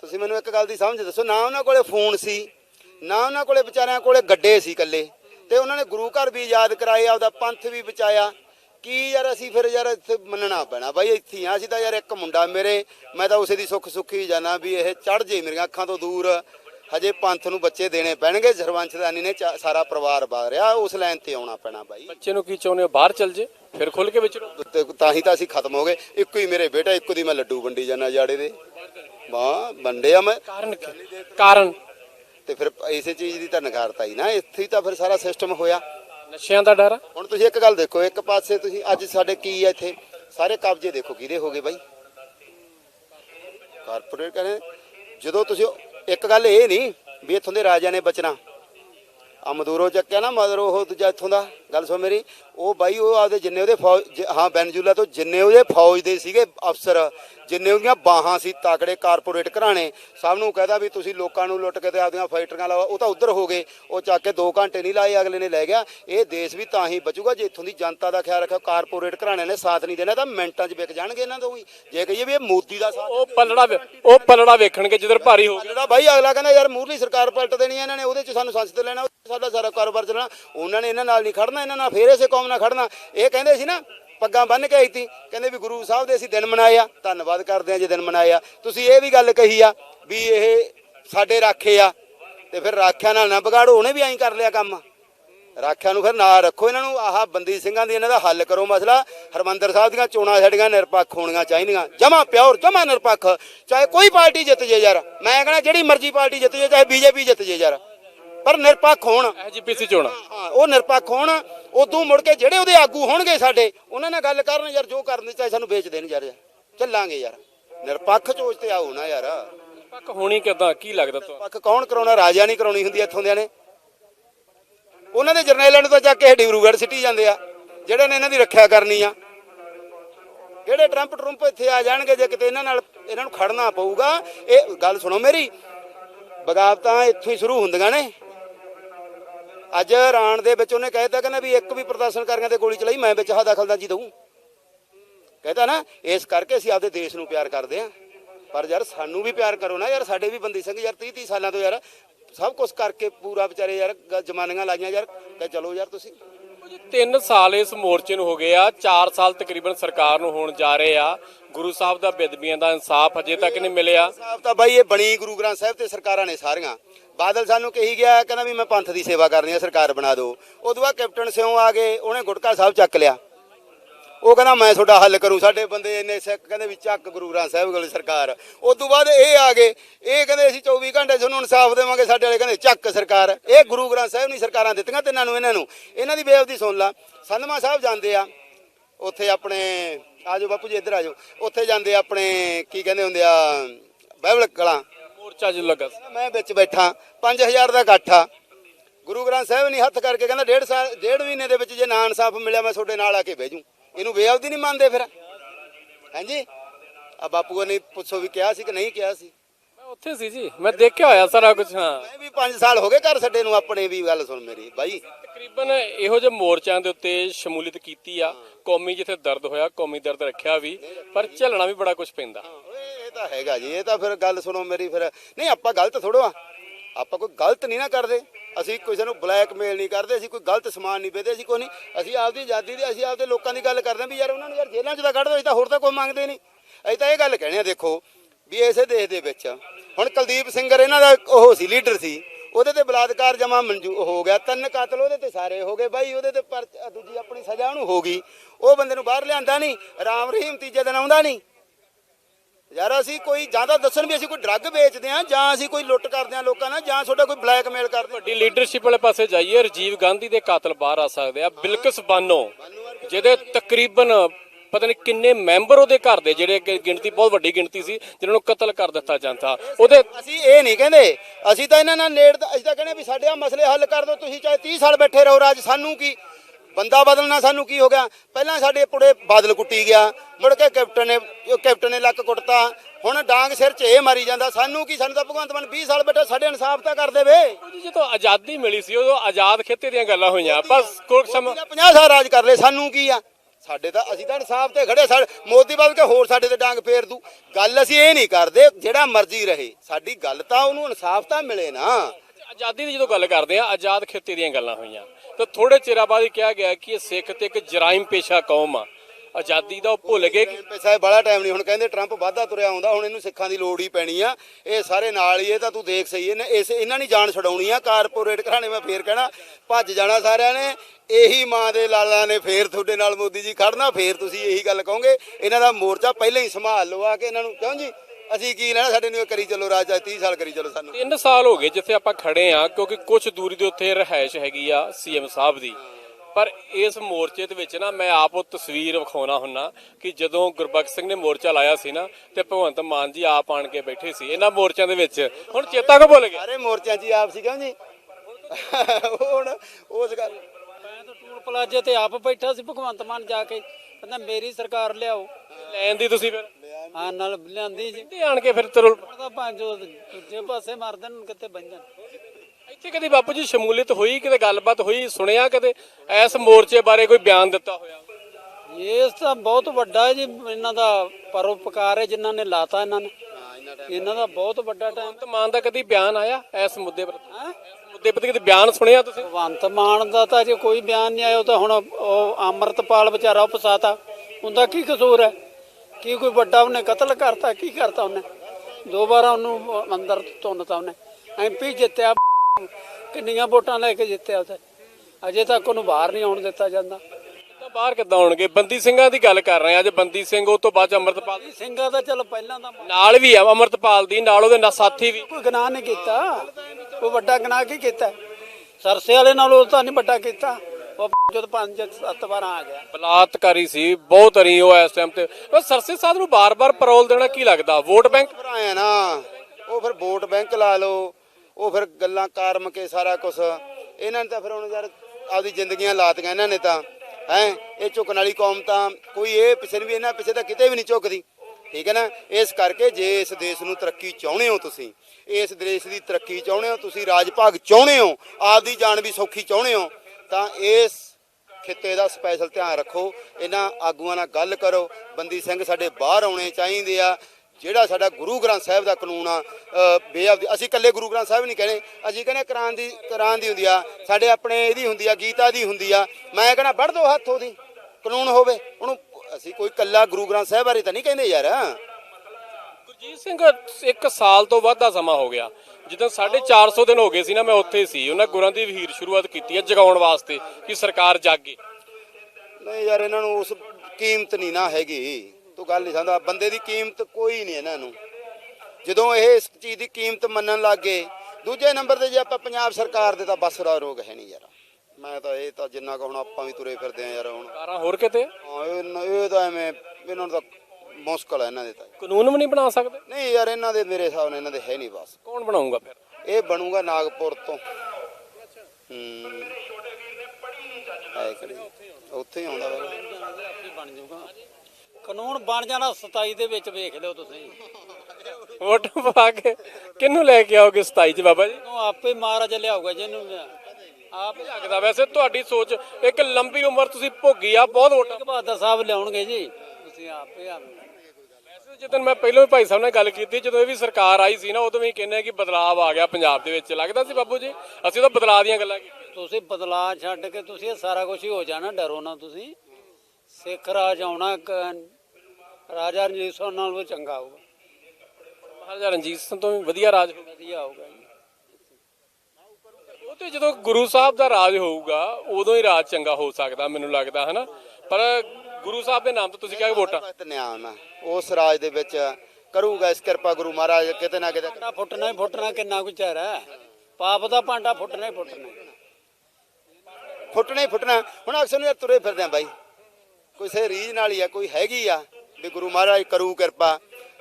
ਤੁਸੀਂ ਮੈਨੂੰ ਇੱਕ ਗੱਲ ਦੀ ਸਮਝ ਦੱਸੋ, ਨਾ ਉਹਨਾਂ ਕੋਲੇ ਫੋਨ ਸੀ, ਨਾ ਉਹਨਾਂ ਕੋਲੇ ਵਿਚਾਰਿਆਂ ਕੋਲੇ ਗੱਡੇ ਸੀ ਇਕੱਲੇ। ਤੇ ਉਹਨਾਂ ਨੇ ਗੁਰੂ ਘਰ ਵੀ ਯਾਦ ਕਰਾਏ, ਆਪਦਾ ਪੰਥ ਵੀ ਬਚਾਇਆ। ਕੀ ਯਾਰ ਅਸੀਂ ਫਿਰ ਯਾਰ ਇੱਥੇ ਮੰਨਣਾ ਪੈਣਾ ਬਾਈ ਇੱਥੇ ਆ। ਅਸੀਂ ਤਾਂ ਯਾਰ ਇੱਕ ਮੁੰਡਾ ਮੇਰੇ ਮੈਂ ਤਾਂ ਉਸੇ ਦੀ ਸੁੱਖ ਸੁੱਖੀ ਜਾਣਾ ਵੀ ਇਹ ਚੜ ਜੇ ਮੇਰੀਆਂ ਅੱਖਾਂ ਤੋਂ ਦੂਰ। ਹਜੇ ਪੰਥ ਨੂੰ ਬੱਚੇ ਦੇਣੇ ਪੈਣਗੇ ਸਰਵੰਸ਼ਦਾਨੀ ਨੇ ਸਾਰਾ ਪਰਿਵਾਰ ਬਾਰਿਆ ਉਸ ਲਾਈਨ ਤੇ ਆਉਣਾ ਪੈਣਾ ਬਾਈ। ਬੱਚੇ ਨੂੰ ਕੀ ਚਾਹੁੰਦੇ ਹੋ? ਬਾਹਰ ਚੱਲ ਜੇ ਫਿਰ ਖੁੱਲ ਕੇ ਵਿਚਰੋ ਤੇ ਤਾਂ ਹੀ ਤਾਂ ਅਸੀਂ ਖਤਮ ਹੋ ਗਏ। ਇੱਕੋ ਹੀ ਮੇਰੇ ਬੇਟਾ ਇੱਕੋ ਦੀ ਮੈਂ ਲੱਡੂ ਵੰਡੀ ਜਾਣਾ ਜਾੜੇ ਦੇ। ਵਾਹ ਵੰਡੇ ਆ ਮੈਂ। ਕਾਰਨ ਤੇ ਫਿਰ ਇਸੇ ਚੀਜ਼ ਦੀ ਤਾਂ ਨਕਾਰਤਾ ਹੀ ਨਾ ਇੱਥੇ ਹੀ ਤਾਂ ਫਿਰ ਸਾਰਾ ਸਿਸਟਮ ਹੋਇਆ। ਨਸ਼ਿਆਂ ਦਾ ਡਰ ਆ। ਹੁਣ ਤੁਸੀਂ ਇੱਕ ਗੱਲ ਦੇਖੋ, ਇੱਕ ਪਾਸੇ ਤੁਸੀਂ ਅੱਜ ਸਾਡੇ ਕੀ ਹੈ ਇੱਥੇ? ਸਾਰੇ ਕਬਜ਼ੇ ਦੇਖੋ, ਕਿਹਦੇ ਹੋ ਗਏ ਬਾਈ? ਕਾਰਪੋਰੇਟ ਕਹਿੰਦੇ, ਜਦੋਂ ਤੁਸੀਂ ਇੱਕ ਗੱਲ ਇਹ ਨਹੀਂ ਵੀ ਇੱਥੋਂ ਦੇ ਰਾਜਿਆਂ ਨੇ ਬਚਣਾ। ਆ ਮਦੂਰੋ ਚੱਕਿਆ ਨਾ ਮਦਰ ਉਹ ਦੂਜਾ ਇੱਥੋਂ ਦਾ। ਗੱਲ ਸੁਣ ਮੇਰੀ ਉਹ ਬਾਈ ਉਹ ਆਪਦੇ ਜਿੰਨੇ ਉਹਦੇ ਫੌਜ ਜ- ਹਾਂ ਬੈਨਜੂਲਾ ਤੋਂ ਜਿੰਨੇ ਉਹਦੇ ਫੌਜ ਦੇ ਸੀਗੇ ਅਫਸਰ ਜਿੰਨੇ ਉਹਦੀਆਂ ਬਾਹਾਂ ਸੀ ਤਾਕੜੇ ਕਾਰਪੋਰੇਟ ਘਰਾਣੇ ਸਭ ਨੂੰ ਕਹਦਾ ਵੀ ਤੁਸੀਂ ਲੋਕਾਂ ਨੂੰ ਲੁੱਟ ਕੇ ਤੇ ਆਪਦੀਆਂ ਫਾਈਟਰਾਂ ਲਾਓ। ਉਹ ਤਾਂ ਉੱਧਰ ਹੋ ਗਏ ਉਹ ਚੱਕ ਕੇ 2 ਘੰਟੇ ਨਹੀਂ ਲਾਏ ਅਗਲੇ ਨੇ ਲੈ ਗਿਆ। ਇਹ ਦੇਸ਼ ਵੀ ਤਾਂ ਹੀ ਬਚੂਗਾ ਜੇ ਇੱਥੋਂ ਦੀ ਜਨਤਾ ਦਾ ਖਿਆਲ ਰੱਖਿਆ ਕਾਰਪੋਰੇਟ ਘਰਾਣਿਆਂ ਨੇ ਸਾਥ ਨਹੀਂ ਦੇਣਾ ਤਾਂ ਮਿੰਟਾਂ 'ਚ ਵਿਕ ਜਾਣਗੇ ਇਹਨਾਂ ਤੋਂ ਵੀ ਜੇ ਕਹੀਏ ਵੀ ਇਹ ਮੋਦੀ ਦਾ ਸਾਥ ਉਹ ਪਲੜਾ ਵੇ- ਉਹ ਪਲੜਾ ਵੇਖਣਗੇ ਜਿੱਧਰ ਭਾਰੀ ਹੋ ਗਿਆ ਜਿਹੜਾ ਬਾਈ ਅਗਲਾ ਕਹਿੰਦਾ ਯਾਰ ਮੂਰਲੀ ਸਰਕਾਰ ਪਲਟ ਦੇਣੀ ਹੈ ਇਹਨਾਂ ਨੇ ਉਹਦੇ 'ਚ ਸਾਨੂੰ ਸੰਸਦ ਲੈਣਾ ਉਹਦੇ 'ਚ ਸਾਡਾ ਸਾਰਾ ਕਾਰੋਬਾਰ ਚੱਲਣਾ, ਉਹਨਾਂ ਨੇ ਇਹਨਾਂ ਨਾਲ ਨਹੀਂ ਖੜਨਾ, ਇਹਨਾਂ ਨਾਲ ਫੇਰ ਇਸੇ ਕੌਮ ਨਾਲ ਖੜਨਾ। ਇਹ ਕਹਿੰਦੇ ਸੀ ਨਾ, ਪੱਗਾਂ ਬੰਨ ਕੇ ਆਈ ਤੀ, ਕਹਿੰਦੇ ਵੀ ਗੁਰੂ ਸਾਹਿਬ ਦੇ ਅਸੀਂ ਦਿਨ ਮਨਾਏ ਆ, ਧੰਨਵਾਦ ਕਰਦੇ ਆ ਜੇ ਦਿਨ ਮਨਾਏ ਆ। ਤੁਸੀਂ ਇਹ ਵੀ ਗੱਲ ਕਹੀ ਆ ਵੀ ਇਹ ਸਾਡੇ ਰਾਖੇ ਆ, ਤੇ ਫਿਰ ਰਾਖਿਆਂ ਨਾਲ ਨਾ ਵਿਗਾੜੋ, ਉਹਨੇ ਵੀ ਐਂ ਕਰ ਲਿਆ ਕੰਮ। ਰਾਖਿਆਂ ਨੂੰ ਫਿਰ ਨਾ ਰੱਖੋ ਇਹਨਾਂ ਨੂੰ, ਆਹ ਬੰਦੀ ਸਿੰਘਾਂ ਦੀ ਇਹਨਾਂ ਦਾ ਹੱਲ ਕਰੋ ਮਸਲਾ। ਹਰਮੰਦਰ ਸਾਹਿਬ ਦੀਆਂ ਚੋਣਾਂ ਸਾਡੀਆਂ ਨਿਰਪੱਖ ਹੋਣੀਆਂ ਚਾਹੀਦੀਆਂ। ਜਮਾ ਪਿਓਰ, ਜਮਾ ਨਿਰਪੱਖ। ਚਾਹੇ ਕੋਈ ਪਾਰਟੀ ਜਿੱਤ ਜੇ ਯਾਰ, ਮੈਂ ਕਹਿੰਦਾ ਜਿਹੜੀ ਮਰਜ਼ੀ ਪਾਰਟੀ ਜਿੱਤ ਜੇ, ਚਾਹੇ ਬੀਜੇਪੀ ਜਿੱਤ ਜੇ ਯਾਰ। ਪਰ ਨਿਰਪੱਖ ਹੋਣ। ਐਜੀਪੀਸੀ ਚੋਣਾਂ ਹਾਂ ਉਹ ਨਿਰਪੱਖ ਹੋਣ ਉਦੋਂ ਮੁੜ ਕੇ ਜਿਹੜੇ ਉਹਦੇ ਆਗੂ ਹੋਣਗੇ ਸਾਡੇ ਉਹਨਾਂ ਨਾਲ ਗੱਲ ਕਰਨ ਯਾਰ ਜੋ ਕਰਨ ਚਾਹੇ ਸਾਨੂੰ ਵੇਚ ਦੇਣ ਯਾਰ ਚੱਲਾਂਗੇ ਯਾਰ। ਨਿਰਪੱਖ ਚੋਜ ਤੇ ਆਓ ਨਾ ਯਾਰ। ਪੱਕ ਹੋਣੀ ਕਿਦਾਂ? ਕੀ ਲੱਗਦਾ ਤੁਹਾਨੂੰ? ਪੱਕ ਕੌਣ ਕਰਾਉਣਾ? ਰਾਜਾ ਨਹੀਂ ਕਰਾਉਣੀ ਹੁੰਦੀ ਇੱਥੋਂ ਦਿਆਂ ਨੇ। ਉਹਨਾਂ ਦੇ ਜਰਨੈਲਾਂ ਨੂੰ ਤਾਂ ਚੱਕ ਕੇ ਡਿਬਰੂਗੜ੍ਹ ਸਿੱਟੀ ਜਾਂਦੇ ਆ ਜਿਹੜੇ ਨੇ ਇਹਨਾਂ ਦੀ ਰੱਖਿਆ ਕਰਨੀ ਆ। ਜਿਹੜੇ ਟਰੰਪ ਟਰੰਪ ਇੱਥੇ ਆ ਜਾਣਗੇ ਜੇ ਕਿਤੇ ਇਹਨਾਂ ਨਾਲ ਇਹਨਾਂ ਨੂੰ ਖੜਨਾ ਪਊਗਾ ਇਹ ਗੱਲ ਸੁਣੋ ਮੇਰੀ ਬਗਾਵਤਾਂ ਇੱਥੋਂ ਹੀ ਸ਼ੁਰੂ ਹੁੰਦੀਆਂ ਨੇ। ਅੱਜ ਰਾਣ ਦੇ ਵਿੱਚ ਉਹਨੇ ਕਹਿਤਾ ਕਹਿੰਦਾ ਵੀ ਇੱਕ ਵੀ ਪ੍ਰਦਰਸ਼ਨਕਾਰੀਆਂ ਤੇ ਗੋਲੀ ਚਲਾਈ ਮੈਂ ਵਿੱਚ ਹਾ ਦਖਲਅੰਦਾਜ਼ੀ ਦਊਂ। ਕਹਿੰਦਾ ਨਾ ਇਸ ਕਰਕੇ ਅਸੀਂ ਆਪਦੇ ਦੇਸ਼ ਨੂੰ ਪਿਆਰ ਕਰਦੇ ਆਂ ਪਰ ਯਾਰ ਸਾਨੂੰ ਵੀ ਪਿਆਰ ਕਰੋ ਨਾ ਯਾਰ ਸਾਡੇ ਵੀ ਬੰਦੀ ਸਿੰਘ ਯਾਰ 30 30 ਸਾਲਾਂ ਤੋਂ ਯਾਰ ਸਭ ਕੁਝ ਕਰਕੇ ਪੂਰਾ ਵਿਚਾਰੇ ਯਾਰ ਜਮਾਨੀਆਂ ਲਾਈਆਂ ਯਾਰ ਤੇ ਚਲੋ ਯਾਰ ਤੁਸੀਂ। ਤਿੰਨ ਸਾਲ ਇਸ ਮੋਰਚੇ ਨੂੰ ਹੋ ਗਏ ਆ 4 ਸਾਲ ਤਕਰੀਬਨ ਸਰਕਾਰ ਨੂੰ ਹੋਣ ਜਾ ਰਹੇ ਆ। ਗੁਰੂ ਸਾਹਿਬ ਦਾ ਬੇਦਬੀਆਂ ਦਾ ਇਨਸਾਫ ਅਜੇ ਤੱਕ ਨਹੀਂ ਮਿਲਿਆ। ਸਾਹਿਬ ਤਾਂ ਬਾਈ ਇਹ ਬਣੀ ਗੁਰੂ ਗ੍ਰੰਥ ਸਾਹਿਬ ਤੇ ਸਰਕਾਰਾਂ ਨੇ ਸਾਰੀਆਂ। ਬਾਦਲ ਸਾਨੂੰ ਕਹੀ ਗਿਆ, ਕਹਿੰਦਾ ਵੀ ਮੈਂ ਪੰਥ ਦੀ ਸੇਵਾ ਕਰਨੀ ਆ, ਸਰਕਾਰ ਬਣਾ ਦਿਓ। ਉਦੋਂ ਬਾਅਦ ਕੈਪਟਨ ਸਿਉਂ ਆ ਗਏ, ਉਹਨੇ ਗੁਟਕਾ ਸਾਹਿਬ ਚੱਕ ਲਿਆ। ਉਹ ਕਹਿੰਦਾ, ਮੈਂ ਤੁਹਾਡਾ ਹੱਲ ਕਰੂੰ। ਸਾਡੇ ਬੰਦੇ ਇੰਨੇ ਸਿੱਖ, ਕਹਿੰਦੇ ਵੀ ਚੱਕ ਗੁਰੂ ਗ੍ਰੰਥ ਸਾਹਿਬ ਕੋਲ ਸਰਕਾਰ। ਉਸ ਤੋਂ ਬਾਅਦ ਇਹ ਆ ਗਏ, ਇਹ ਕਹਿੰਦੇ ਅਸੀਂ 24 ਘੰਟੇ ਤੁਹਾਨੂੰ ਇਨਸਾਫ ਦੇਵਾਂਗੇ, ਸਾਡੇ ਵਾਲੇ ਕਹਿੰਦੇ ਚੱਕ ਸਰਕਾਰ। ਇਹ ਗੁਰੂ ਗ੍ਰੰਥ ਸਾਹਿਬ ਨਹੀਂ ਸਰਕਾਰਾਂ ਦਿੱਤੀਆਂ ਤਿੰਨਾਂ ਨੂੰ, ਇਹਨਾਂ ਨੂੰ। ਇਹਨਾਂ ਦੀ ਬੇਅਬਦੀ ਸੁਣ ਲਾ। ਸੰਧਮਾ ਸਾਹਿਬ ਜਾਂਦੇ ਆ, ਉੱਥੇ ਆਪਣੇ ਆਜੋ ਬਾਪੂ ਜੀ, ਇੱਧਰ ਆਜੋ ਉੱਥੇ ਜਾਂਦੇ ਆਪਣੇ, ਕੀ ਕਹਿੰਦੇ ਹੁੰਦੇ ਆ ਬਾਈਬਲ ਕਲਾਂ। ਮੋਰਚਾ ਜਦੋਂ ਲੱਗਾ ਸੀ। ਮੈਂ ਵਿੱਚ ਬੈਠਾ 5000 ਦਾ ਇਕੱਠ ਆ। ਗੁਰੂ ਗ੍ਰੰਥ ਸਾਹਿਬ ਨਹੀਂ ਹੱਥ ਕਰਕੇ ਕਹਿੰਦਾ, ਡੇਢ ਸਾਲ, ਡੇਢ ਮਹੀਨੇ ਦੇ ਵਿੱਚ ਜੇ ਨਾ ਇਨਸਾਫ ਮਿਲਿਆ, ਮੈਂ ਤੁਹਾਡੇ ਨਾਲ ਆ ਕੇ ਬਹਿ ਜੂ। ਇਹਨੂੰ ਬੇਅਬਦੀ ਨਹੀਂ ਮੰਨਦੇ ਫਿਰ। ਹਾਂਜੀ ਆ ਬਾਪੂ ਨੇ ਪੁੱਛੋ ਵੀ ਕਿਹਾ ਸੀ ਕਿ ਨਹੀਂ ਕਿਹਾ ਸੀ? ਉੱਥੇ ਸੀ ਜੀ। ਮੈਂ ਦੇਖਿਆ ਹੋਇਆ ਸਾਰਾ ਕੁਝ ਹਾਂ। ਮੈਂ ਵੀ 5 ਸਾਲ ਹੋ ਗਏ ਘਰ ਛੱਡੇ ਨੂੰ ਆਪਣੇ ਵੀ ਗੱਲ ਸੁਣ ਮੇਰੀ। ਬਾਈ। ਤਕਰੀਬਨ ਇਹੋ ਜਿਹੇ ਮੋਰਚਿਆਂ ਦੇ ਉੱਤੇ ਸ਼ਮੂਲੀਅਤ ਕੀਤੀ ਆ। ਕੌਮੀ ਜਿੱਥੇ ਦਰਦ ਹੋਇਆ ਕੌਮੀ ਦਰਦ ਰੱਖਿਆ ਵੀ ਪਰ ਝੱਲਣਾ ਵੀ ਬੜਾ ਕੁਝ ਪੈਂਦਾ। ਓਏ ਇਹ ਤਾਂ ਹੈਗਾ ਜੀ। ਇਹ ਤਾਂ ਫਿਰ ਗੱਲ ਸੁਣੋ ਮੇਰੀ ਫਿਰ। ਨਹੀਂ ਆਪਾਂ ਗਲਤ ਥੋੜੋ ਆ। ਆਪਾਂ ਕੋਈ ਗਲਤ ਨਹੀਂ ਨਾ ਕਰਦੇ। ਅਸੀਂ ਕਿਸੇ ਨੂੰ ਬਲੈਕਮੇਲ ਨਹੀਂ ਕਰਦੇ ਅਸੀਂ ਕੋਈ ਗਲਤ ਸਮਾਨ ਨਹੀਂ ਵੇਚਦੇ ਅਸੀਂ ਕੋਈ ਨਹੀਂ। ਅਸੀਂ ਆਪਦੀ ਆਜ਼ਾਦੀ ਦੀ ਅਸੀਂ ਆਪਦੇ ਲੋਕਾਂ ਦੀ ਗੱਲ ਕਰਦੇ ਵੀ ਯਾਰ ਉਹਨਾਂ ਨੂੰ ਯਾਰ ਜੇਲ੍ਹਾਂ 'ਚ ਤਾਂ ਕੱਢ ਦੋ ਅਸੀਂ ਤਾਂ ਹੋਰ ਤਾਂ ਕੋਈ ਮੰਗਦੇ ਨਹੀਂ। ਅਸੀਂ ਤਾਂ ਇਹ ਗੱਲ ਕਹਿਣੇ ਆ ਦੇਖੋ ਵੀ ਇਸੇ ਦੇਸ਼ ਦੇ ਵਿੱਚ ਹੁਣ ਕੁਲਦੀਪ ਸਿੰਘਰ ਇਹਨਾਂ ਦਾ ਉਹ ਸੀ, ਲੀਡਰ ਸੀ। ਉਹਦੇ ਤੇ ਬਲਾਤਕਾਰ ਜਮਾ ਮਨਜੂ, ਹੋ ਗਿਆ। ਤਿੰਨ ਕਾਤਲ ਉਹਦੇ ਤੇ ਸਾਰੇ ਹੋ ਗਏ। ਬਾਈ, ਉਹਦੇ ਤੇ ਪਰ ਦੂਜੀ ਆਪਣੀ ਸਜ਼ਾ ਉਹਨੂੰ ਹੋ ਗਈ। ਉਹ ਬੰਦੇ ਨੂੰ ਬਾਹਰ ਲਿਆਂਦਾ ਨਹੀਂ। ਰਾਮ ਰਹੀਮ ਤੀਜੇ ਦਿਨ ਆਉਂਦਾ ਨਹੀਂ। ਯਾਰ ਅਸੀਂ ਕੋਈ ਜ਼ਿਆਦਾ ਦੱਸਣ ਵੀ ਅਸੀਂ ਕੋਈ ਡਰੱਗ ਵੇਚਦੇ ਆ ਜਾਂ ਅਸੀਂ ਕੋਈ ਲੁੱਟ ਕਰਦੇ ਆ ਲੋਕਾਂ ਨਾਲ ਜਾਂ ਤੁਹਾਡਾ ਕੋਈ ਬਲੈਕਮੇਲ ਕਰਦੇ ਵੱਡੀ ਲੀਡਰਸ਼ਿਪ ਵਾਲੇ ਪਾਸੇ ਜਾਈਏ। ਰਾਜੀਵ ਗਾਂਧੀ ਦੇ ਕਾਤਲ ਬਾਹਰ ਆ ਸਕਦੇ ਆ। ਬਿਲਕਿਸ ਬਾਨੋ ਜਿਹਦੇ ਤਕਰੀਬਨ ਪਤਾ ਨਹੀਂ ਕਿੰਨੇ ਮੈਂਬਰ ਉਹਦੇ ਘਰ ਦੇ ਜਿਹੜੇ ਕਿ ਗਿਣਤੀ ਬਹੁਤ ਵੱਡੀ ਗਿਣਤੀ ਸੀ ਜਿਨ੍ਹਾਂ ਨੂੰ ਕਤਲ ਕਰ ਦਿੱਤਾ ਜਾਂਦਾ। ਉਹਦੇ ਅਸੀਂ ਇਹ ਨਹੀਂ ਕਹਿੰਦੇ ਅਸੀਂ ਤਾਂ ਇਹਨਾਂ ਨਾਲ ਨੇੜ ਅਸੀਂ ਤਾਂ ਕਹਿੰਦੇ ਵੀ ਸਾਡੇ ਆ ਮਸਲੇ ਹੱਲ ਕਰ ਦਿਓ ਤੁਸੀਂ ਚਾਹੇ 30 ਸਾਲ ਬੈਠੇ ਰਹੋ ਰਾਜ ਸਾਨੂੰ ਕੀ? ਬੰਦਾ ਬਦਲਣਾ ਸਾਨੂੰ ਕੀ ਹੋ ਗਿਆ? ਪਹਿਲਾਂ ਸਾਡੇ ਪੁੜੇ ਬਾਦਲ ਕੁੱਟੀ ਗਿਆ ਮੁੜ ਕੇ ਕੈਪਟਨ ਨੇ ਕੈਪਟਨ ਨੇ ਲੱਕ ਕੁੱਟਤਾ ਹੁਣ ਡਾਂਗ ਸਿਰ 'ਚ ਇਹ ਮਾਰੀ ਜਾਂਦਾ ਸਾਨੂੰ ਕੀ? ਸਾਨੂੰ ਤਾਂ ਭਗਵੰਤ ਮਾਨ 20 ਸਾਲ ਬੈਠੇ ਸਾਡੇ ਇਨਸਾਫ ਤਾਂ ਕਰ ਦੇਵੇ। ਜਦੋਂ ਆਜ਼ਾਦੀ ਮਿਲੀ ਸੀ ਉਦੋਂ ਆਜ਼ਾਦ ਖੇਤੇ ਦੀਆਂ ਗੱਲਾਂ ਹੋਈਆਂ ਬਸ ਕੁਝ ਸਮਾਂ 50 ਸਾਲ ਰਾਜ ਕਰ ਲਏ ਸਾਨੂੰ ਕੀ ਆ? ਸਾਡੇ ਤਾਂ ਅਸੀਂ ਤਾਂ ਇਨਸਾਫ ਤੇ ਖੜੇ ਸਾਡੇ ਮੋਦੀ ਬਾਦ ਕੇ ਹੋਰ ਸਾਡੇ ਤੇ ਡਾਂਗ ਫੇਰ ਦੂ। ਗੱਲ ਅਸੀਂ ਇਹ ਨਹੀਂ ਕਰਦੇ, ਜਿਹੜਾ ਮਰਜ਼ੀ ਰਹੇ। ਸਾਡੀ ਗੱਲ ਤਾਂ ਉਹਨੂੰ ਇਨਸਾਫ ਤਾਂ ਮਿਲੇ ਨਾ। ਆਜ਼ਾਦੀ ਦੀ ਜਦੋਂ ਗੱਲ ਕਰਦੇ ਆ, ਆਜ਼ਾਦ ਖੇਤੀ ਦੀਆਂ ਗੱਲਾਂ ਹੋਈਆਂ। ਤਾਂ ਥੋੜੇ ਚਿਰ ਬਾਅਦ ਹੀ ਕਿਹਾ ਗਿਆ ਕਿ ਇਹ ਸਿੱਖ ਤੇ ਇੱਕ ਜਰਾਇਮ ਪੇਸ਼ਾ ਕੌਮ ਆ। ਆਜ਼ਾਦੀ ਦਾ ਉਹ ਭੁੱਲ ਗਏ। ਕਿ ਟਰੰਪ ਬੜਾ ਟਾਈਮ ਨਹੀਂ ਹੁਣ ਕਹਿੰਦੇ ਟਰੰਪ ਵਾਧਾ ਤੁਰਿਆ ਆਉਂਦਾ ਹੁਣ ਇਹਨੂੰ ਸਿੱਖਾਂ ਦੀ ਲੋੜ ਹੀ ਪੈਣੀ ਆ। ਇਹ ਸਾਰੇ ਨਾਲ ਹੀ ਇਹ ਤਾਂ ਤੂੰ ਦੇਖ ਸਹੀ ਇਹਨੇ ਇਸ ਇਹਨਾਂ ਨੇ ਜਾਨ ਛਡਾਉਣੀ ਆ ਕਾਰਪੋਰੇਟ ਘਰਾਣੇ ਮੈਂ ਫੇਰ ਕਹਿਣਾ ਭੱਜ ਜਾਣਾ ਸਾਰਿਆਂ ਨੇ। ਇਹੀ ਮਾਂ ਦੇ ਲਾਲਾਂ ਨੇ ਫੇਰ ਤੁਹਾਡੇ ਨਾਲ ਮੋਦੀ ਜੀ ਖੜਨਾ ਫੇਰ ਤੁਸੀਂ ਇਹੀ ਗੱਲ ਕਹੋਗੇ। ਇਹਨਾਂ ਦਾ ਮੋਰਚਾ ਪਹਿਲਾਂ ਹੀ ਸੰਭਾਲ ਲਓ ਆ ਕਿ ਇਹਨਾਂ ਨੂੰ। ਕਿਉਂ ਜੀ? ਅਸੀਂ ਕੀ ਲੈਣਾ? ਸਾਡੇ ਨੂੰ ਕਰੀ ਚੱਲੋ ਰਾਜਾ 30 ਸਾਲ ਕਰੀ ਚੱਲੋ ਸਾਨੂੰ। 3 ਸਾਲ ਹੋ ਗਏ ਜਿੱਥੇ ਆਪਾਂ ਖੜੇ ਆ ਕਿਉਂਕਿ ਕੁਝ ਦੂਰੀ ਦੇ ਉੱਤੇ ਰਹਿائش ਹੈਗੀ ਆ ਸੀਐਮ ਸਾਹਿਬ ਦੀ। ਪਰ ਇਸ ਮੋਰਚੇ ਦੇ ਵਿੱਚ ਨਾ ਮੈਂ ਆਪ ਉਹ ਤਸਵੀਰ ਵਿਖਾਉਣਾ ਹੁੰਨਾ ਕਿ ਜਦੋਂ ਗੁਰਬਖਸ਼ ਸਿੰਘ ਨੇ ਮੋਰਚਾ ਲਾਇਆ ਸੀ ਨਾ ਤੇ ਭਗਵੰਤ ਮਾਨ ਜੀ ਆਪ ਆਣ ਕੇ ਬੈਠੇ ਸੀ ਇਹਨਾਂ ਮੋਰਚਿਆਂ ਦੇ ਵਿੱਚ। ਹੁਣ ਚੇਤਾ ਕੋ ਭੁੱਲ ਗਿਆ ਸਾਰੇ ਮੋਰਚਿਆਂ 'ਚ ਹੀ ਆਪ ਸੀ ਕਿਉਂ ਜੀ ਹੁਣ ਉਸ ਗੱਲ ਮੈਂ ਤਾਂ ਟੂਲ ਪਲਾਜੇ ਤੇ ਆਪ ਬੈਠਾ ਸੀ ਭਗਵੰਤ ਮਾਨ ਜਾ ਕੇ। ਕਹਿੰਦਾ ਮੇਰੀ ਸਰਕਾਰ ਲਿਆਓ। ਲੈਣ ਦੀ ਤੁਸੀਂ ਫਿਰ? ਹਾਂ ਨਾਲ ਲਿਆਂਦੀ ਜੀ। ਤੇ ਆਣ ਕੇ ਫਿਰ ਤਰੁਲ ਪੰਜ ਦੂਜੇ ਪਾਸੇ ਮਾਰ ਦੇਣ ਕਿਤੇ ਬੰਜਨ ਇੱਥੇ ਕਦੀ ਬਾਪੂ ਜੀ ਸ਼ਮੂਲੀਅਤ ਹੋਈ ਕਿਤੇ ਗੱਲਬਾਤ ਹੋਈ ਸੁਣਿਆ ਕਦੇ? ਇਸ ਮੋਰਚੇ ਬਾਰੇ ਕੋਈ ਬਿਆਨ ਦਿੱਤਾ ਹੋਇਆ? ਇਹ ਤਾਂ ਬਹੁਤ ਵੱਡਾ ਹੈ ਜੀ ਇਹਨਾਂ ਦਾ ਪਰਉਪਕਾਰ ਹੈ ਜਿਨ੍ਹਾਂ ਨੇ ਲਾਤਾ ਇਹਨਾਂ ਨੇ। ਇਹਨਾਂ ਦਾ ਬਹੁਤ ਵੱਡਾ ਟਾਈਮ ਭਗਵੰਤ ਮਾਨ ਦਾ ਕਦੀ ਬਿਆਨ ਆਇਆ ਇਸ ਮੁੱਦੇ ਪਰ? ਇਸ ਮੁੱਦੇ ਪਰ ਕਦੀ ਬਿਆਨ ਸੁਣਿਆ ਤੁਸੀਂ? ਭਗਵੰਤ ਮਾਨ ਦਾ ਤਾਂ ਜੇ ਕੋਈ ਬਿਆਨ ਨਹੀਂ ਆਇਆ ਉਹ ਤਾਂ ਹੁਣ ਉਹ ਅਮਰਤਪਾਲ ਵਿਚਾਰਾ ਉਹ ਫਸਾਤਾ। ਉਹਦਾ ਕੀ ਕਸੂਰ ਹੈ? ਕੀ ਕੋਈ ਵੱਡਾ ਉਹਨੇ ਕਤਲ ਕਰਤਾ ਕੀ ਕਰਤਾ ਉਹਨੇ? ਦੋ ਵਾਰਾਂ ਉਹਨੂੰ ਅੰਦਰ ਧੁੰਨਤਾ ਉਹਨੇ। ਐਮਪੀ ਜਿੱਤਿਆ। ਕਿੰਨੀਆਂ ਵੋਟਾਂ ਲੈ ਕੇ ਜਿੱਤਿਆ ਉਹਦੇ ਅਜੇ ਤੱਕ ਉਹਨੂੰ ਬਾਹਰ ਨਹੀਂ ਆਉਣ ਦਿੱਤਾ ਜਾਂਦਾ। ਤਾਂ ਬਾਹਰ ਕਿੱਦਾਂ ਆਉਣਗੇ? ਬੰਦੀ ਸਿੰਘਾਂ ਦੀ ਗੱਲ ਕਰ ਰਹੇ ਆ ਅੱਜ ਬੰਦੀ ਸਿੰਘ ਉਹ ਤੋਂ ਬਾਅਦ ਅੰਮ੍ਰਿਤਪਾਲ ਸਿੰਘਾਂ ਦਾ ਚੱਲ ਪਹਿਲਾਂ ਦਾ ਨਾਲ ਵੀ ਆ ਅੰਮ੍ਰਿਤਪਾਲ ਦੀ ਨਾਲ ਉਹਦੇ ਨਾਲ ਸਾਥੀ ਵੀ। ਕੋਈ ਗੁਨਾਹ ਨਹੀਂ ਕੀਤਾ। ਉਹ ਵੱਡਾ ਗੁਨਾਹ ਕੀ ਕੀਤਾ? ਸਰਸੇ ਵਾਲੇ ਨਾਲ ਉਹ ਤਾਂ ਨਹੀਂ ਵੱਡਾ ਕੀਤਾ। ਉਹ ਜਦ ਪੰਜ ਸੱਤ ਵਾਰ ਆ ਗਿਆ। ਬਲਾਤਕਾਰੀ ਸੀ ਬਹੁਤ ਅਰੀ ਉਹ ਇਸ ਟਾਈਮ ਤੇ। ਬਸ ਸਰਸੇ ਸਾਹਿਬ ਨੂੰ ਬਾਰ-ਬਾਰ ਪਰੋਲ ਦੇਣਾ ਕੀ ਲੱਗਦਾ? ਵੋਟ ਬੈਂਕ ਭਰਾਇਆ ਨਾ ਉਹ ਫਿਰ ਵੋਟ ਬੈਂਕ ਲਾ ਲਓ। ਉਹ ਫਿਰ ਗੱਲਾਂ ਕਾਰਮ ਕੇ ਸਾਰਾ ਕੁਝ ਇਹਨਾਂ ਨੇ ਤਾਂ ਫਿਰ ਹੁਣ ਯਾਰ ਆਪਦੀ ਜ਼ਿੰਦਗੀਆਂ ਲਾਤੀਆਂ ਇਹਨਾਂ ਨੇ ਤਾਂ। ਹੈ, ਇਹ ਝੁਕਣ ਵਾਲੀ ਕੌਮ ਤਾਂ ਕੋਈ ਇਹ ਪਿੱਛੇ ਵੀ ਇਹਨਾਂ ਪਿੱਛੇ ਤਾਂ ਕਿਤੇ ਵੀ ਨਹੀਂ ਝੁਕਦੀ। ਠੀਕ ਹੈ ਨਾ? ਇਸ ਕਰਕੇ ਜੇ ਇਸ ਦੇਸ਼ ਨੂੰ ਤਰੱਕੀ ਚਾਹੁੰਦੇ ਹੋ ਤੁਸੀਂ, ਇਸ ਦੇਸ਼ ਦੀ ਤਰੱਕੀ ਚਾਹੁੰਦੇ ਹੋ, ਤੁਸੀਂ ਰਾਜ ਭਾਗ ਚਾਹੁੰਦੇ ਹੋ, ਆਪਦੀ ਜਾਨ ਵੀ ਸੌਖੀ ਚਾਹੁੰਦੇ ਹੋ, ਤਾਂ ਇਸ ਖਿੱਤੇ ਦਾ ਸਪੈਸ਼ਲ ਧਿਆਨ ਰੱਖੋ। ਇਹਨਾਂ ਆਗੂਆਂ ਨਾਲ ਗੱਲ ਕਰੋ। ਬੰਦੀ ਸਿੰਘ ਸਾਡੇ ਬਾਹਰ ਆਉਣੇ ਚਾਹੀਦੇ ਆ। ਜਿਹੜਾ ਸਾਡਾ ਗੁਰੂ ਗ੍ਰੰਥ ਸਾਹਿਬ ਦਾ ਕਾਨੂੰਨ ਆ ਬੇਅਬਦੀ ਅਸੀਂ ਇਕੱਲੇ ਗੁਰੂ ਗ੍ਰੰਥ ਸਾਹਿਬ ਨਹੀਂ ਕਹਿੰਦੇ। ਅਸੀਂ ਕਹਿੰਦੇ ਕੁਰਾਨ ਦੀ ਕੁਰਾਨ ਦੀ ਹੁੰਦੀ ਆ ਸਾਡੇ ਆਪਣੇ ਇਹਦੀ ਹੁੰਦੀ ਆ ਗੀਤਾ ਦੀ ਹੁੰਦੀ ਆ। ਮੈਂ ਕਹਿੰਦਾ ਵੱਢ ਦੋ ਹੱਥ ਉਹਦੀ ਕਾਨੂੰਨ ਹੋਵੇ। ਉਹਨੂੰ ਅਸੀਂ ਕੋਈ ਇਕੱਲਾ ਗੁਰੂ ਗ੍ਰੰਥ ਸਾਹਿਬ ਬਾਰੇ ਤਾਂ ਨਹੀਂ ਕਹਿੰਦੇ ਯਾਰ। ਗੁਰਜੀਤ ਸਿੰਘ ਇੱਕ ਸਾਲ ਤੋਂ ਵੱਧ ਦਾ ਸਮਾਂ ਹੋ ਗਿਆ। ਜਦੋਂ 450 ਦਿਨ ਹੋ ਗਏ ਸੀ ਨਾ ਮੈਂ ਉੱਥੇ ਸੀ। ਉਹਨਾਂ ਗੁਰਾਂ ਦੀ ਵਹੀਰ ਸ਼ੁਰੂਆਤ ਕੀਤੀ ਹੈ ਜਗਾਉਣ ਵਾਸਤੇ ਕਿ ਸਰਕਾਰ ਜਾਗੇ। ਨਹੀਂ ਯਾਰ ਇਹਨਾਂ ਨੂੰ ਉਸ ਕੀਮਤ ਨਹੀਂ ਨਾ ਹੈਗੀ। ਤੂੰ ਗੱਲ ਨਹੀਂ ਸਮਝਦਾ। ਬੰਦੇ ਦੀ ਕੀਮਤ ਕੋਈ ਨਹੀਂ ਇਹਨਾਂ ਨੂੰ। ਜਦੋਂ ਇਹ ਇਸ ਚੀਜ਼ ਦੀ ਕੀਮਤ ਮੰਨਣ ਲੱਗ ਦੂਜੇ ਨੰਬਰ ਤੇ ਜੇ ਆਪਾਂ ਪੰਜਾਬ ਸਰਕਾਰ ਦੇ ਤਾਂ ਬਸ ਰੋਗ ਹੈ ਨਹੀਂ ਯਾਰ। ਮੈਂ ਤਾਂ ਇਹ ਤਾਂ ਜਿੰਨਾ ਕੁ ਹੁਣ ਆਪਾਂ ਵੀ ਤੁਰੇ ਫਿਰਦੇ ਆ ਯਾਰ ਹੁਣ। ਕਾਰਾਂ ਹੋਰ ਕਿਤੇ? ਹਾਂ ਇਹ ਤਾਂ ਐਵੇਂ ਇਹਨਾਂ ਨੂੰ ਤਾਂ ਮੁਸ਼ਕਲ ਹੈ ਇਹਨਾਂ ਦੇ ਤਾਂ। ਕਾਨੂੰਨ ਵੀ ਨਹੀਂ ਬਣਾ ਸਕਦੇ? ਨਹੀਂ ਯਾਰ ਇਹਨਾਂ ਦੇ ਮੇਰੇ ਹਿਸਾਬ ਨਾਲ ਇਹਨਾਂ ਦੇ ਹੈ ਨਹੀਂ ਬਸ। ਕੌਣ ਬਣਾਊਗਾ ਫਿਰ? ਇਹ ਬਣੂਗਾ ਨਾਗਪੁਰ ਤੋਂ। ਹੂੰ? ਉੱਥੇ ਹੀ ਆਉਂਦਾ। ਵਾ ਆਪੇ ਬਣ ਜਾਊਗਾ ਕਾਨੂੰਨ ਬਣ ਜਾਣਾ 27 ਦੇ ਵਿੱਚ ਵੇਖ ਲਿਓ ਤੁਸੀਂ। ਵੋਟਾਂ ਪਾ ਕੇ ਕਿਹਨੂੰ ਲੈ ਕੇ ਆਓਗੇ 27 ਚ ਬਾਬਾ ਜੀ? ਉਹ ਆਪੇ ਮਹਾਰਾਜ ਲਿਆਊਗਾ ਜਿਹਨੂੰ ਆਪ ਲੱਗਦਾ ਵੈਸੇ ਤੁਹਾਡੀ ਸੋਚ ਇੱਕ ਲੰਬੀ ਉਮਰ ਤੁਸੀਂ ਭੋਗੀ ਆ ਬਹੁਤ ਵੋਟਾਂ। ਬਹਾਦਰ ਸਾਹਿਬ ਲਿਆਉਣਗੇ ਜੀ। ਤੁਸੀਂ ਆਪੇ ਆ। ਵੈਸੇ ਜਦੋਂ ਮੈਂ ਪਹਿਲਾਂ ਵੀ ਭਾਈ ਸਾਹਿਬ ਨਾਲ ਗੱਲ ਕੀਤੀ ਜਦੋਂ ਇਹ ਵੀ ਸਰਕਾਰ ਆਈ ਸੀ ਨਾ ਉਦੋਂ ਵੀ ਕਹਿੰਦੇ ਕਿ ਬਦਲਾਅ ਆ ਗਿਆ ਪੰਜਾਬ ਦੇ ਵਿੱਚ। ਲੱਗਦਾ ਸੀ ਬਾਬੂ ਜੀ? ਅਸੀਂ ਤਾਂ ਬਦਲਾਅ ਦੀਆਂ ਗੱਲਾਂ ਕੀਤੀਆਂ। ਤੁਸੀਂ ਬਦਲਾਅ ਛੱਡ ਕੇ ਤੁਸੀਂ ਇਹ ਸਾਰਾ ਕੁਝ ਹੀ ਹੋ ਜਾਣਾ ਡਰੋ ਨਾ ਤੁਸੀਂ। ਸਿੱਖ ਰਾਜ ਆਉਣਾ ਕ- ਰਾਜਾ ਰਣਜੀਤ ਸਿੰਘ ਨਾਲ ਵੀ ਚੰਗਾ ਹੋਊਗਾ। ਮਹਾਰਾਜਾ ਰਣਜੀਤ ਸਿੰਘ ਤੋਂ ਵੀ ਵਧੀਆ ਰਾਜ ਹੋਊਗਾ। ਵਧੀਆ ਹੋਊਗਾ ਜੀ। ਉਹ ਤੇ ਜਦੋਂ ਗੁਰੂ ਸਾਹਿਬ ਦਾ ਰਾਜ ਹੋਊਗਾ ਉਦੋਂ ਹੀ ਰਾਜ ਚੰਗਾ ਹੋ ਸਕਦਾ ਮੈਨੂੰ ਲੱਗਦਾ ਹਨਾ? ਪਰ ਗੁਰੂ ਸਾਹਿਬ ਦੇ ਨਾਮ ਤੋਂ ਤੁਸੀਂ ਕਿਹਾ ਵੋਟਾਂ ਭਗਤ ਨਿਆਮ ਉਸ ਰਾਜ ਦੇ ਵਿੱਚ ਕਰੂਗਾ ਇਸ ਕਿਰਪਾ ਗੁਰੂ ਮਹਾਰਾਜ ਕਿਤੇ ਨਾ ਕਿਤੇ ਭਾਂਡਾ ਫੁੱਟਣਾ ਹੀ ਫੁੱਟਣਾ ਕਿੰਨਾ ਕੁ ਚਿਰ ਹੈ? ਪਾਪ ਦਾ ਭਾਂਡਾ ਫੁੱਟਣਾ ਹੀ ਫੁੱਟਣਾ। ਫੁੱਟਣਾ ਹੀ ਫੁੱਟਣਾ। ਹੁਣ ਅਕਸਰ ਨੂੰ ਯਾਰ ਤੁਰੇ ਫਿਰਦੇ ਆ ਬਾਈ। ਕੋਈ ਸੇ ਰੀਝ ਨਾਲ ਹੀ ਆ ਕੋਈ ਹੈਗੀ ਆ ਵੀ ਗੁਰੂ ਮਹਾਰਾਜ ਕਰੂ ਕਿਰਪਾ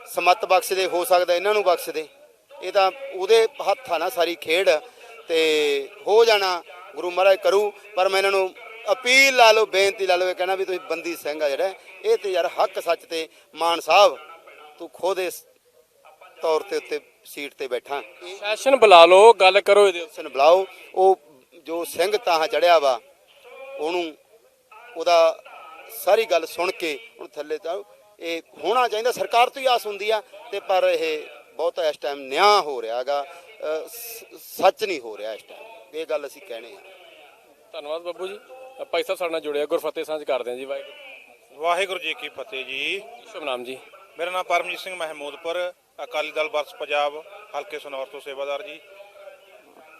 ਸਮਤ ਬਖਸ਼ ਦੇ ਹੋ ਸਕਦਾ ਇਹਨਾਂ ਨੂੰ ਬਖਸ਼ ਦੇ ਇਹ ਤਾਂ ਉਹਦੇ ਹੱਥ ਆ ਨਾ ਸਾਰੀ ਖੇਡ ਤੇ ਹੋ ਜਾਣਾ ਗੁਰੂ ਮਹਾਰਾਜ ਕਰੂ ਪਰ ਮੈਂ ਇਹਨਾਂ ਨੂੰ ਅਪੀਲ ਲਾ ਲਓ ਬੇਨਤੀ ਲਾ ਲਓ ਇਹ ਕਹਿਣਾ ਵੀ ਤੁਸੀਂ ਬੰਦੀ ਸਿੰਘ ਆ ਜਿਹੜਾ ਇਹ ਤੇ ਯਾਰ ਹੱਕ ਸੱਚ ਤੇ ਮਾਨ ਸਾਹਿਬ ਤੂੰ ਖੁਦ ਇਸ ਤੌਰ ਤੇ ਉੱਤੇ ਸੀਟ ਤੇ ਬੈਠਾ ਸੈਸ਼ਨ ਬੁਲਾ ਲਓ ਗੱਲ ਕਰੋ ਇਹਦੇ ਉੱਤੇ। ਬੁਲਾਓ ਉਹ ਜੋ ਸਿੰਘ ਤਾਹਾਂ ਚੜਿਆ ਵਾ ਉਹਨੂੰ ਉਹਦਾ ਸਾਰੀ ਗੱਲ ਸੁਣ ਕੇ ਉਹਨੂੰ ਥੱਲੇ ਤਾਂ ਇਹ ਹੋਣਾ ਚਾਹੀਦਾ ਸਰਕਾਰ ਤੋਂ ਹੀ ਆਸ ਹੁੰਦੀ ਆ ਤੇ ਪਰ ਇਹ ਬਹੁਤ ਇਸ ਟਾਈਮ ਨਿਆਂ ਹੋ ਰਿਹਾਗਾ ਸੱਚ ਨਹੀਂ ਹੋ ਰਿਹਾ ਇਸ ਟਾਈਮ ਇਹ ਗੱਲ ਅਸੀਂ ਕਹਿਣੇ ਆ। ਧੰਨਵਾਦ ਬੱਬੂ ਜੀ। ਭਾਈ ਸਾਹਿਬ ਸਾਡੇ ਨਾਲ ਜੁੜਿਆ ਗੁਰਫਤਿਹ ਸਾਂਝ ਕਰਦੇ ਹਾਂ ਜੀ ਵਾਹਿਗੁਰੂ। ਵਾਹਿਗੁਰੂ ਜੀ ਕੀ ਫਤਿਹ ਜੀ। ਸ਼ੁਭ ਨਾਮ ਜੀ। ਮੇਰਾ ਨਾਮ ਪਰਮਜੀਤ ਸਿੰਘ ਮਹਿਮੂਦਪੁਰ ਅਕਾਲੀ ਦਲ ਬਰਸ ਪੰਜਾਬ ਹਲਕੇ ਸਨੌਰ ਤੋਂ ਸੇਵਾਦਾਰ ਜੀ।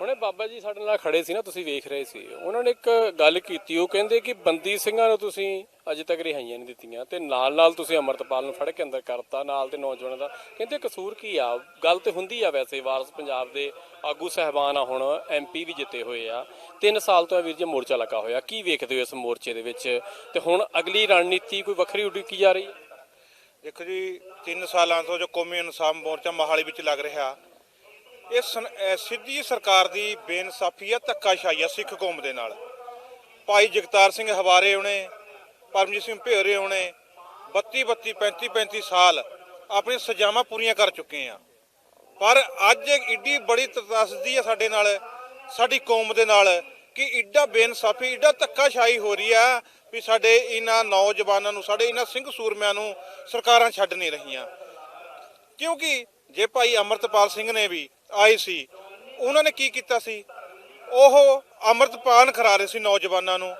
ਹੁਣੇ ਬਾਬਾ ਜੀ ਸਾਡੇ ਨਾਲ ਖੜੇ ਸੀ ਨਾ ਤੁਸੀਂ ਵੇਖ ਰਹੇ ਸੀ। ਉਹਨਾਂ ਨੇ ਇੱਕ ਗੱਲ ਕੀਤੀ ਉਹ ਕਹਿੰਦੇ ਕਿ ਬੰਦੀ ਸਿੰਘਾਂ ਨੂੰ ਤੁਸੀਂ ਅਜੇ ਤੱਕ ਰਿਹਾਈਆਂ ਨਹੀਂ ਦਿੱਤੀਆਂ। ਤੇ ਨਾਲ ਨਾਲ ਤੁਸੀਂ ਅਮਰਤਪਾਲ ਨੂੰ ਫੜ ਕੇ ਅੰਦਰ ਕਰਤਾ, ਨਾਲ ਦੇ ਨੌਜਵਾਨਾਂ ਦਾ। ਕਹਿੰਦੇ ਕਸੂਰ ਕੀ ਆ? ਗੱਲ ਤੇ ਹੁੰਦੀ ਆ ਵੈਸੇ, ਵਾਰਸ ਪੰਜਾਬ ਦੇ ਆਗੂ ਸਹਿਬਾਨ ਆ ਹੁਣ ਐਮਪੀ ਵੀ ਜਿੱਤੇ ਹੋਏ ਆ। 3 ਸਾਲ ਤੋਂ ਇਹ ਵੀਰ ਜੀ ਮੋਰਚਾ ਲੱਗਾ ਹੋਇਆ। ਕੀ ਵੇਖਦੇ ਹੋ ਇਸ ਮੋਰਚੇ ਦੇ ਵਿੱਚ? ਤੇ ਹੁਣ ਅਗਲੀ ਰਣਨੀਤੀ ਕੋਈ ਵੱਖਰੀ ਉਡੀਕੀ ਜਾ ਰਹੀ? ਹੈ ਦੇਖੋ ਜੀ 3 ਸਾਲਾਂ ਤੋਂ ਜੋ ਕੌਮੀ ਇਨਸਾਫ ਮੋਰਚਾ ਮਹਾਲੀ ਵਿੱਚ ਲੱਗ ਰਿਹਾ, ਇਹ ਸਿੱਧੀ ਸਰਕਾਰ ਦੀ ਬੇਇਨਸਾਫੀ ਆ ਧੱਕਾਸ਼ਾਹੀ ਆ ਸਿੱਖ ਕੌਮ ਦੇ ਨਾਲ। ਭਾਈ ਜਗਤਾਰ ਸਿੰਘ ਹਵਾਰੇ ਉਹਨੇ ਪਰਮਜੀਤ ਸਿੰਘ ਭੇਰੇ ਉਹਨੇ 32 32 35 35 ਸਾਲ ਆਪਣੀ ਸਜ਼ਾਵਾਂ ਪੂਰੀਆਂ ਕਰ ਚੁੱਕੇ ਆ। ਪਰ ਅੱਜ ਇੱਡੀ ਬੜੀ ਤਸਦੀ ਹੈ ਸਾਡੇ ਨਾਲ, ਸਾਡੀ ਕੌਮ ਦੇ ਨਾਲ ਕਿ ਇੱਡਾ ਬੇਇਨਸਾਫੀ ਈਡਾ ਧੱਕਾਸ਼ਾਹੀ ਹੋ ਰਹੀ ਆ ਵੀ ਸਾਡੇ ਇਹਨਾਂ ਨੌਜਵਾਨਾਂ ਨੂੰ, ਸਾਡੇ ਇਹਨਾਂ ਸਿੰਘ ਸੂਰਮਿਆਂ ਨੂੰ ਸਰਕਾਰਾਂ ਛੱਡ ਨਹੀਂ ਰਹੀਆਂ। ਕਿਉਂਕਿ ਜੇ ਭਾਈ ਅਮਰਤਪਾਲ ਸਿੰਘ ਨੇ ਵੀ ਆਏ ਸੀ, ਉਹਨਾਂ ਨੇ ਕੀ ਕੀਤਾ ਸੀ? ਉਹ ਅਮਰਤਪਾਨ ਖਰਾ ਰਹੇ ਸੀ ਨੌਜਵਾਨਾਂ ਨੂੰ।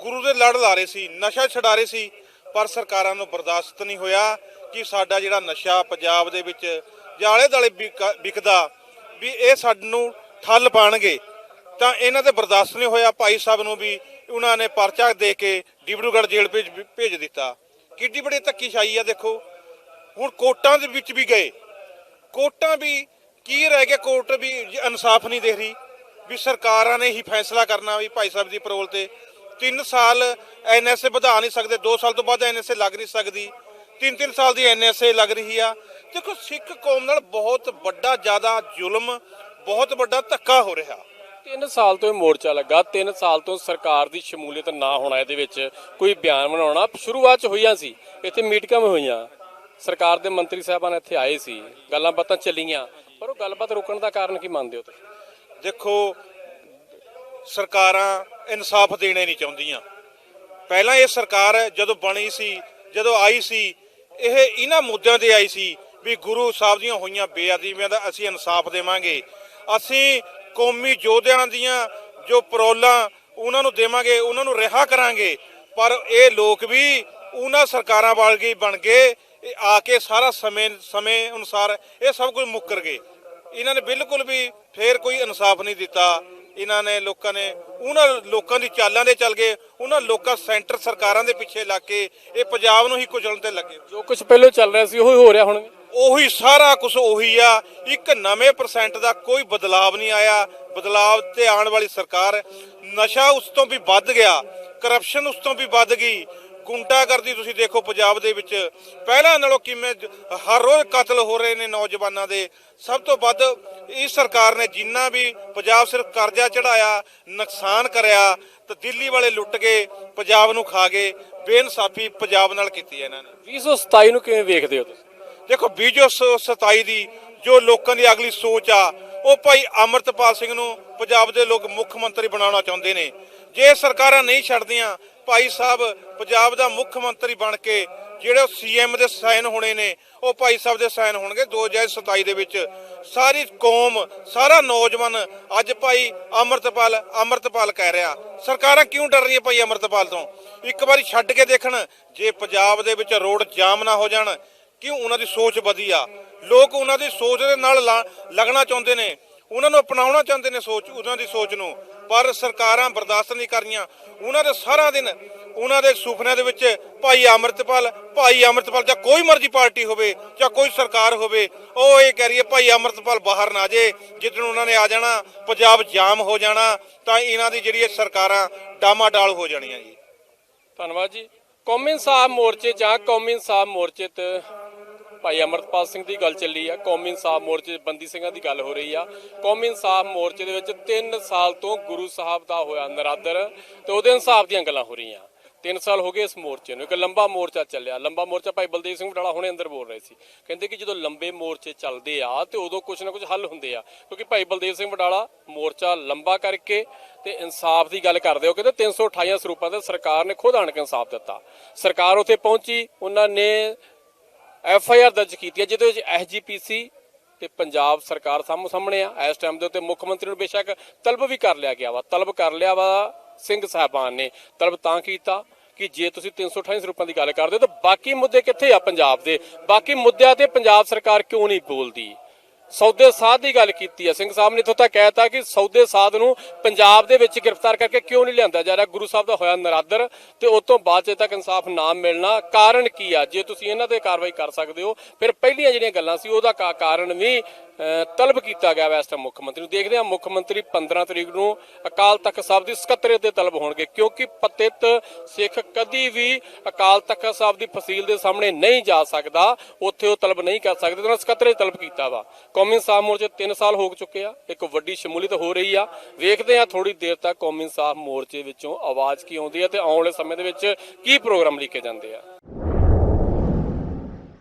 ਗੁਰੂ ਦੇ ਲੜ ਲਾ ਰਹੇ ਸੀ, ਨਸ਼ਾ ਛਡਾ ਰਹੇ ਸੀ, ਪਰ ਸਰਕਾਰਾਂ ਨੂੰ ਬਰਦਾਸ਼ਤ ਨਹੀਂ ਹੋਇਆ ਕਿ ਸਾਡਾ ਜਿਹੜਾ ਨਸ਼ਾ ਪੰਜਾਬ ਦੇ ਵਿੱਚ ਜਾਲੇ ਦਾਲੇ ਵਿਕ- ਵਿਕਦਾ, ਵੀ ਇਹ ਸਾਨੂੰ ਠੱਲ ਪਾਣਗੇ। ਤਾਂ ਇਹਨਾਂ ਤੇ ਬਰਦਾਸ਼ਤ ਨਹੀਂ ਹੋਇਆ, ਭਾਈ ਸਾਹਿਬ ਨੂੰ ਵੀ ਉਹਨਾਂ ਨੇ ਪਰਚਾ ਦੇ ਕੇ ਡਿਬਰੂਗੜ੍ਹ ਜੇਲ੍ਹ ਭੇਜ ਭੇਜ ਦਿੱਤਾ। ਕਿੱਡੀ ਬੜੀ ਧੱਕੀਸ਼ਾਹੀ ਆ ਦੇਖੋ। ਹੁਣ ਕੋਰਟਾਂ ਦੇ ਵਿੱਚ ਵੀ ਗਏ। ਕੋਰਟਾਂ ਵੀ, ਕੀ ਰਹਿ ਗਿਆ ਕੋਰਟ ਵੀ ਇਨਸਾਫ ਨਹੀਂ ਦੇ ਰਹੀ। ਵੀ ਸਰਕਾਰਾਂ ਨੇ ਹੀ ਫੈਸਲਾ ਕਰਨਾ ਵੀ ਭਾਈ ਸਾਹਿਬ ਦੀ ਪਰੋਲ ਤੇ 3 ਸਾਲ ਐਨਐਸਏ ਵਧਾ ਨਹੀਂ ਸਕਦੇ 2 ਸਾਲ ਤੋਂ ਬਾਅਦ ਐਨਐਸਏ ਲੱਗ ਨਹੀਂ ਸਕਦੀ। 3-3 ਸਾਲ ਦੀ ਐਨਐਸਏ ਲੱਗ ਰਹੀ ਆ। ਦੇਖੋ ਸਿੱਖ ਕੌਮ ਨਾਲ ਬਹੁਤ ਵੱਡਾ ਜ਼ਿਆਦਾ ਜ਼ੁਲਮ ਬਹੁਤ ਵੱਡਾ ਧੱਕਾ ਹੋ ਰਿਹਾ। 3 ਸਾਲ ਤੋਂ ਇਹ ਮੋਰਚਾ ਲੱਗਾ 3 ਸਾਲ ਤੋਂ ਸਰਕਾਰ ਦੀ ਸ਼ਮੂਲੀਅਤ ਨਾ ਹੋਣਾ ਇਹਦੇ ਵਿੱਚ ਕੋਈ ਬਿਆਨ ਬਣਾਉਣਾ। ਸ਼ੁਰੂਆਤ ਚ ਹੋਈਆਂ ਸੀ ਇੱਥੇ ਮੀਟਿੰਗਾਂ ਵੀ ਹੋਈਆਂ। ਸਰਕਾਰ ਦੇ ਮੰਤਰੀ ਸਾਹਿਬਾਨ ਇੱਥੇ ਆਏ ਸੀ ਗੱਲਾਂ ਬਾਤਾਂ ਚੱਲੀਆਂ। ਪਰ ਉਹ ਗੱਲਬਾਤ ਰੁਕਣ ਦਾ ਕਾਰਨ ਕੀ ਮੰਨਦੇ ਹੋ ਤੁਸੀਂ? ਦੇਖੋ ਸਰਕਾਰਾਂ ਇਨਸਾਫ ਦੇਣੇ ਨਹੀਂ ਚਾਹੁੰਦੀਆਂ। ਪਹਿਲਾਂ ਇਹ ਸਰਕਾਰ ਜਦੋਂ ਬਣੀ ਸੀ, ਜਦੋਂ ਆਈ ਸੀ, ਇਹ ਇਹਨਾਂ ਮੁੱਦਿਆਂ ਤੇ ਆਈ ਸੀ ਵੀ ਗੁਰੂ ਸਾਹਿਬ ਦੀਆਂ ਹੋਈਆਂ ਬੇਅਦਬੀਆਂ ਦਾ ਅਸੀਂ ਇਨਸਾਫ ਦੇਵਾਂਗੇ। ਅਸੀਂ ਕੌਮੀ ਯੋਧਿਆਂ ਦੀਆਂ ਜੋ ਪਰੋਲਾਂ ਉਹਨਾਂ ਨੂੰ ਦੇਵਾਂਗੇ, ਉਹਨਾਂ ਨੂੰ ਰਿਹਾ ਕਰਾਂਗੇ। ਪਰ ਇਹ ਲੋਕ ਵੀ ਉਹਨਾਂ ਸਰਕਾਰਾਂ ਵਾਲਗੇ ਬਣ ਗਏ, ਇਹ ਆ ਕੇ ਸਾਰਾ ਸਮੇਂ ਸਮੇਂ ਅਨੁਸਾਰ ਇਹ ਸਭ ਕੁਝ ਮੁੱਕਰ ਗਏ। ਇਹਨਾਂ ਨੇ ਬਿਲਕੁਲ ਵੀ ਫੇਰ ਕੋਈ ਇਨਸਾਫ ਨਹੀਂ ਦਿੱਤਾ। ਇਹਨਾਂ ਨੇ ਲੋਕਾਂ ਨੇ ਉਹਨਾਂ ਲੋਕਾਂ ਦੀ ਚਾਲਾਂ ਦੇ ਚੱਲ ਗਏ ਉਹਨਾਂ ਲੋਕਾਂ ਸੈਂਟਰ ਸਰਕਾਰਾਂ ਦੇ ਪਿੱਛੇ ਲੱਗ ਕੇ ਇਹ ਪੰਜਾਬ ਨੂੰ ਹੀ ਕੁਚਲਣ ਤੇ ਲੱਗੇ। ਜੋ ਕੁਝ ਪਹਿਲਾਂ ਚੱਲ ਰਿਹਾ ਸੀ ਉਹੀ ਹੋ ਰਿਹਾ ਹੁਣ। ਉਹੀ ਸਾਰਾ ਕੁਝ ਉਹੀ ਆ। ਇੱਕ ਨਵੇਂ ਪਰਸੈਂਟ ਦਾ ਕੋਈ ਬਦਲਾਵ ਨਹੀਂ ਆਇਆ। ਬਦਲਾਵ ਤੇ ਆਉਣ ਵਾਲੀ ਸਰਕਾਰ ਨਸ਼ਾ ਉਸ ਤੋਂ ਵੀ ਵੱਧ ਗਿਆ ਕਰਪਸ਼ਨ ਉਸ ਤੋਂ ਵੀ ਵੱਧ ਗਈ। ਗੁੰਡਾਗਰਦੀ ਤੁਸੀਂ ਦੇਖੋ ਪੰਜਾਬ ਦੇ ਵਿੱਚ। ਪਹਿਲਾਂ ਨਾਲੋਂ ਕਿਵੇਂ ਹਰ ਰੋਜ਼ ਕਤਲ ਹੋ ਰਹੇ ਨੇ ਨੌਜਵਾਨਾਂ ਦੇ। ਸਭ ਤੋਂ ਵੱਧ ਇਸ ਸਰਕਾਰ ਨੇ ਜਿੰਨਾ ਵੀ ਪੰਜਾਬ ਸਿਰਫ ਕਰਜ਼ਾ ਚੜਾਇਆ ਨੁਕਸਾਨ ਕਰਿਆ ਤੇ ਦਿੱਲੀ ਵਾਲੇ ਲੁੱਟ ਗਏ ਪੰਜਾਬ ਨੂੰ ਖਾ ਗਏ ਬੇਇਨਸਾਫੀ ਪੰਜਾਬ ਨਾਲ ਕੀਤੀ ਹੈ ਇਹਨਾਂ ਨੇ। 2027 ਨੂੰ ਕਿਵੇਂ ਵੇਖਦੇ ਹੋ ਤੁਸੀਂ? ਦੇਖੋ ਬੀਜੋ 27 ਦੀ ਜੋ ਲੋਕਾਂ ਦੀ ਅਗਲੀ ਸੋਚ ਆ ਉਹ ਭਾਈ ਅਮਰਤਪਾਲ ਸਿੰਘ ਨੂੰ ਪੰਜਾਬ ਦੇ ਲੋਕ ਮੁੱਖ ਮੰਤਰੀ ਬਣਾਉਣਾ ਚਾਹੁੰਦੇ ਨੇ। ਜੇ ਸਰਕਾਰਾਂ ਨਹੀਂ ਛੱਡਦੀਆਂ ਭਾਈ ਸਾਹਿਬ ਪੰਜਾਬ ਦਾ ਮੁੱਖ ਮੰਤਰੀ ਬਣ ਕੇ ਜਿਹੜੇ ਸੀਐਮ ਦੇ ਸਾਈਨ ਹੋਣੇ ਨੇ, ਉਹ ਭਾਈ ਸਾਹਿਬ ਦੇ ਸਾਈਨ ਹੋਣਗੇ 2027 ਦੇ ਵਿੱਚ। ਸਾਰੀ ਕੌਮ, ਸਾਰਾ ਨੌਜਵਾਨ ਅੱਜ ਭਾਈ ਅਮਰਤਪਾਲ ਅਮਰਤਪਾਲ ਕਹਿ ਰਿਹਾ। ਸਰਕਾਰਾਂ ਕਿਉਂ ਡਰ ਰਹੀਆਂ ਭਾਈ ਅਮਰਤਪਾਲ ਤੋਂ? ਇੱਕ ਵਾਰੀ ਛੱਡ ਕੇ ਦੇਖਣ, ਜੇ ਪੰਜਾਬ ਦੇ ਵਿੱਚ ਰੋਡ ਜਾਮ ਨਾ ਹੋ ਜਾਣ, ਕਿਉਂ ਉਹਨਾਂ ਦੀ ਸੋਚ ਵਧੀਆ ਲੋਕ ਉਹਨਾਂ ਦੀ ਸੋਚ ਦੇ ਨਾਲ ਲਾ- ਲੱਗਣਾ ਚਾਹੁੰਦੇ ਨੇ। ਉਹਨਾਂ ਨੂੰ ਅਪਣਾਉਣਾ ਚਾਹੁੰਦੇ ਨੇ ਸੋਚ, ਉਹਨਾਂ ਦੀ ਸੋਚ ਨੂੰ। ਪਰ ਸਰਕਾਰਾਂ ਬਰਦਾਸ਼ਤ ਨਹੀਂ ਕਰ ਰਹੀਆਂ ਉਹਨਾਂ ਦੇ ਸਾਰਾ ਦਿਨ ਉਹਨਾਂ ਦੇ ਸੁਪਨਿਆਂ ਦੇ ਵਿੱਚ ਭਾਈ ਅਮਰਤਪਾਲ ਭਾਈ ਅਮਰਤਪਾਲ ਜਾਂ ਕੋਈ ਮਰਜ਼ੀ ਪਾਰਟੀ ਹੋਵੇ ਜਾਂ ਕੋਈ ਸਰਕਾਰ ਹੋਵੇ, ਉਹ ਇਹ ਕਹਿ ਰਹੀ ਹੈ ਭਾਈ ਅਮਰਤਪਾਲ ਬਾਹਰ ਨਾ ਜੇ, ਜਿੱਦਣ ਉਹਨਾਂ ਨੇ ਆ ਜਾਣਾ, ਪੰਜਾਬ ਜਾਮ ਹੋ ਜਾਣਾ, ਤਾਂ ਇਹਨਾਂ ਦੀ ਜਿਹੜੀ ਇਹ ਸਰਕਾਰਾਂ ਡਾਮਾਡਾਲ ਹੋ ਜਾਣੀਆਂ ਜੀ। ਧੰਨਵਾਦ ਜੀ। ਕੌਮੀ ਇਨਸਾਫ ਮੋਰਚੇ ਜਾਂ ਕੌਮੀ ਇਨਸਾਫ ਮੋਰਚੇ ਤੇ ਭਾਈ ਅਮਰਤਪਾਲ ਸਿੰਘ ਦੀ ਗੱਲ ਚੱਲੀ ਆ, ਕੌਮੀ ਇਨਸਾਫ ਮੋਰਚੇ ਬੰਦੀ ਸਿੰਘਾਂ ਦੀ ਗੱਲ ਹੋ ਰਹੀ ਆ। ਕੌਮੀ ਇਨਸਾਫ ਮੋਰਚੇ ਦੇ ਵਿੱਚ 3 ਸਾਲ ਤੋਂ ਗੁਰੂ ਸਾਹਿਬ ਦਾ ਹੋਇਆ ਨਰਾਦਰ ਤੇ ਉਹਦੇ ਇਨਸਾਫ ਦੀਆਂ ਗੱਲਾਂ ਹੋ ਰਹੀਆਂ। 3 ਸਾਲ ਹੋ ਗਏ ਇਸ ਮੋਰਚੇ ਨੂੰ। ਇੱਕ ਲੰਬਾ ਮੋਰਚਾ ਚੱਲਿਆ। ਲੰਬਾ ਮੋਰਚਾ ਭਾਈ ਬਲਦੇਵ ਸਿੰਘ ਬਟਾਲਾ ਹੁਣੇ ਅੰਦਰ ਬੋਲ ਰਹੇ ਸੀ। ਕਹਿੰਦੇ ਕਿ ਜਦੋਂ ਲੰਬੇ ਮੋਰਚੇ ਚੱਲਦੇ ਆ ਤੇ ਉਦੋਂ ਕੁਝ ਨਾ ਕੁਝ ਹੱਲ ਹੁੰਦੇ ਆ। ਕਿਉਂਕਿ ਭਾਈ ਬਲਦੇਵ ਸਿੰਘ ਬਟਾਲਾ ਮੋਰਚਾ ਲੰਬਾ ਕਰਕੇ ਤੇ ਇਨਸਾਫ ਦੀ ਗੱਲ ਕਰਦੇ ਹੋ, ਕਹਿੰਦੇ 328 ਸਰੂਪਾਂ ਤੇ ਸਰਕਾਰ ਨੇ ਖੁਦ ਆਣ ਕੇ ਇਨਸਾਫ ਦਿੱਤਾ। ਸਰਕਾਰ ਉੱਥੇ ਪਹੁੰਚੀ, ਉਹਨਾਂ ਨੇ ਐਫ ਆਈ ਆਰ ਦਰਜ ਕੀਤੀ ਹੈ, ਜਿਹਦੇ ਵਿੱਚ ਐਸਜੀਪੀਸੀ ਤੇ ਪੰਜਾਬ ਸਰਕਾਰ ਸਾਹਮਣੇ ਸਾਹਮਣੇ ਆ। ਇਸ ਟਾਈਮ ਦੇ ਉੱਤੇ ਮੁੱਖ ਮੰਤਰੀ ਨੂੰ ਬੇਸ਼ੱਕ ਤਲਬ ਵੀ ਕਰ ਲਿਆ ਗਿਆ ਵਾ। ਤਲਬ ਕਰ ਲਿਆ ਵਾ ਸਿੰਘ ਸਾਹਿਬਾਨ ਨੇ। ਤਲਬ ਤਾਂ ਕੀਤਾ ਕਿ ਜੇ ਤੁਸੀਂ 328 ਰੁਪਏ ਦੀ ਗੱਲ ਕਰਦੇ ਹੋ, ਤਾਂ ਬਾਕੀ ਮੁੱਦੇ ਕਿੱਥੇ ਆ ਪੰਜਾਬ ਦੇ? ਬਾਕੀ ਮੁੱਦਿਆਂ ਤੇ ਪੰਜਾਬ ਸਰਕਾਰ ਕਿਉਂ ਨਹੀਂ ਬੋਲਦੀ? ਸੌਦੇ ਸਾਧ ਦੀ ਗੱਲ ਕੀਤੀ ਹੈ ਸਿੰਘ ਸਾਹਿਬ ਨੇ ਇੱਥੋਂ ਤੱਕ ਕਹਿਤਾ ਕਿ ਸੌਦੇ ਸਾਧ ਨੂੰ ਪੰਜਾਬ ਦੇ ਵਿੱਚ ਗ੍ਰਿਫਤਾਰ ਕਰਕੇ ਕਿਉਂ ਨਹੀਂ ਲਿਆਂਦਾ ਜਾ ਰਿਹਾ? ਗੁਰੂ ਸਾਹਿਬ ਦਾ ਹੋਇਆ ਨਰਾਦਰ ਤੇ ਉਸ ਤੋਂ ਬਾਅਦ ਜੇ ਤੱਕ ਇਨਸਾਫ ਨਾ ਮਿਲਣਾ। ਕਾਰਨ ਕੀ ਆ? ਜੇ ਤੁਸੀਂ ਇਹਨਾਂ ਤੇ ਕਾਰਵਾਈ ਕਰ ਸਕਦੇ ਹੋ, ਫਿਰ ਪਹਿਲੀਆਂ ਜਿਹੜੀਆਂ ਗੱਲਾਂ ਸੀ ਉਹਦਾ ਕਾ- ਕਾਰਨ ਵੀ ਤਲਬ ਕੀਤਾ ਗਿਆ ਵੈਸਟ ਮੁੱਖ ਮੰਤਰੀ ਨੂੰ। ਦੇਖਦੇ ਹਾਂ ਮੁੱਖ ਮੰਤਰੀ 15 ਤਰੀਕ ਨੂੰ ਅਕਾਲ ਤਖਤ ਸਾਹਿਬ ਦੀ ਸਕੱਤਰੇਤ ਦੇ ਤਲਬ ਹੋਣਗੇ, ਕਿਉਂਕਿ ਪਤਿਤ ਸਿੱਖ ਕਦੀ ਵੀ ਅਕਾਲ ਤਖਤ ਸਾਹਿਬ ਦੀ ਫਸੀਲ ਦੇ ਸਾਹਮਣੇ ਨਹੀਂ ਜਾ ਸਕਦਾ, ਉੱਥੇ ਉਹ ਤਲਬ ਨਹੀਂ ਕਰ ਸਕਦੇ, ਉਹਨਾਂ ਸਕੱਤਰੇ ਤਲਬ ਕੀਤਾ ਵਾ। ਕੌਮੀ ਇਨਸਾਫ ਮੋਰਚੇ 3 ਸਾਲ ਹੋ ਚੁੱਕੇ ਆ, ਇੱਕ ਵੱਡੀ ਸ਼ਮੂਲੀਅਤ ਹੋ ਰਹੀ ਆ। ਵੇਖਦੇ ਆ ਥੋੜੀ ਦੇਰ ਤੱਕ ਕੌਮੀ ਇਨਸਾਫ ਮੋਰਚੇ ਵਿੱਚੋਂ ਆਵਾਜ਼ ਕੀ ਆਉਂਦੀ ਹੈ ਤੇ ਆਉਣ ਵਾਲੇ ਸਮੇਂ ਦੇ ਵਿੱਚ ਕੀ ਪ੍ਰੋਗਰਾਮ ਲਿਖੇ ਜਾਂਦੇ ਆ।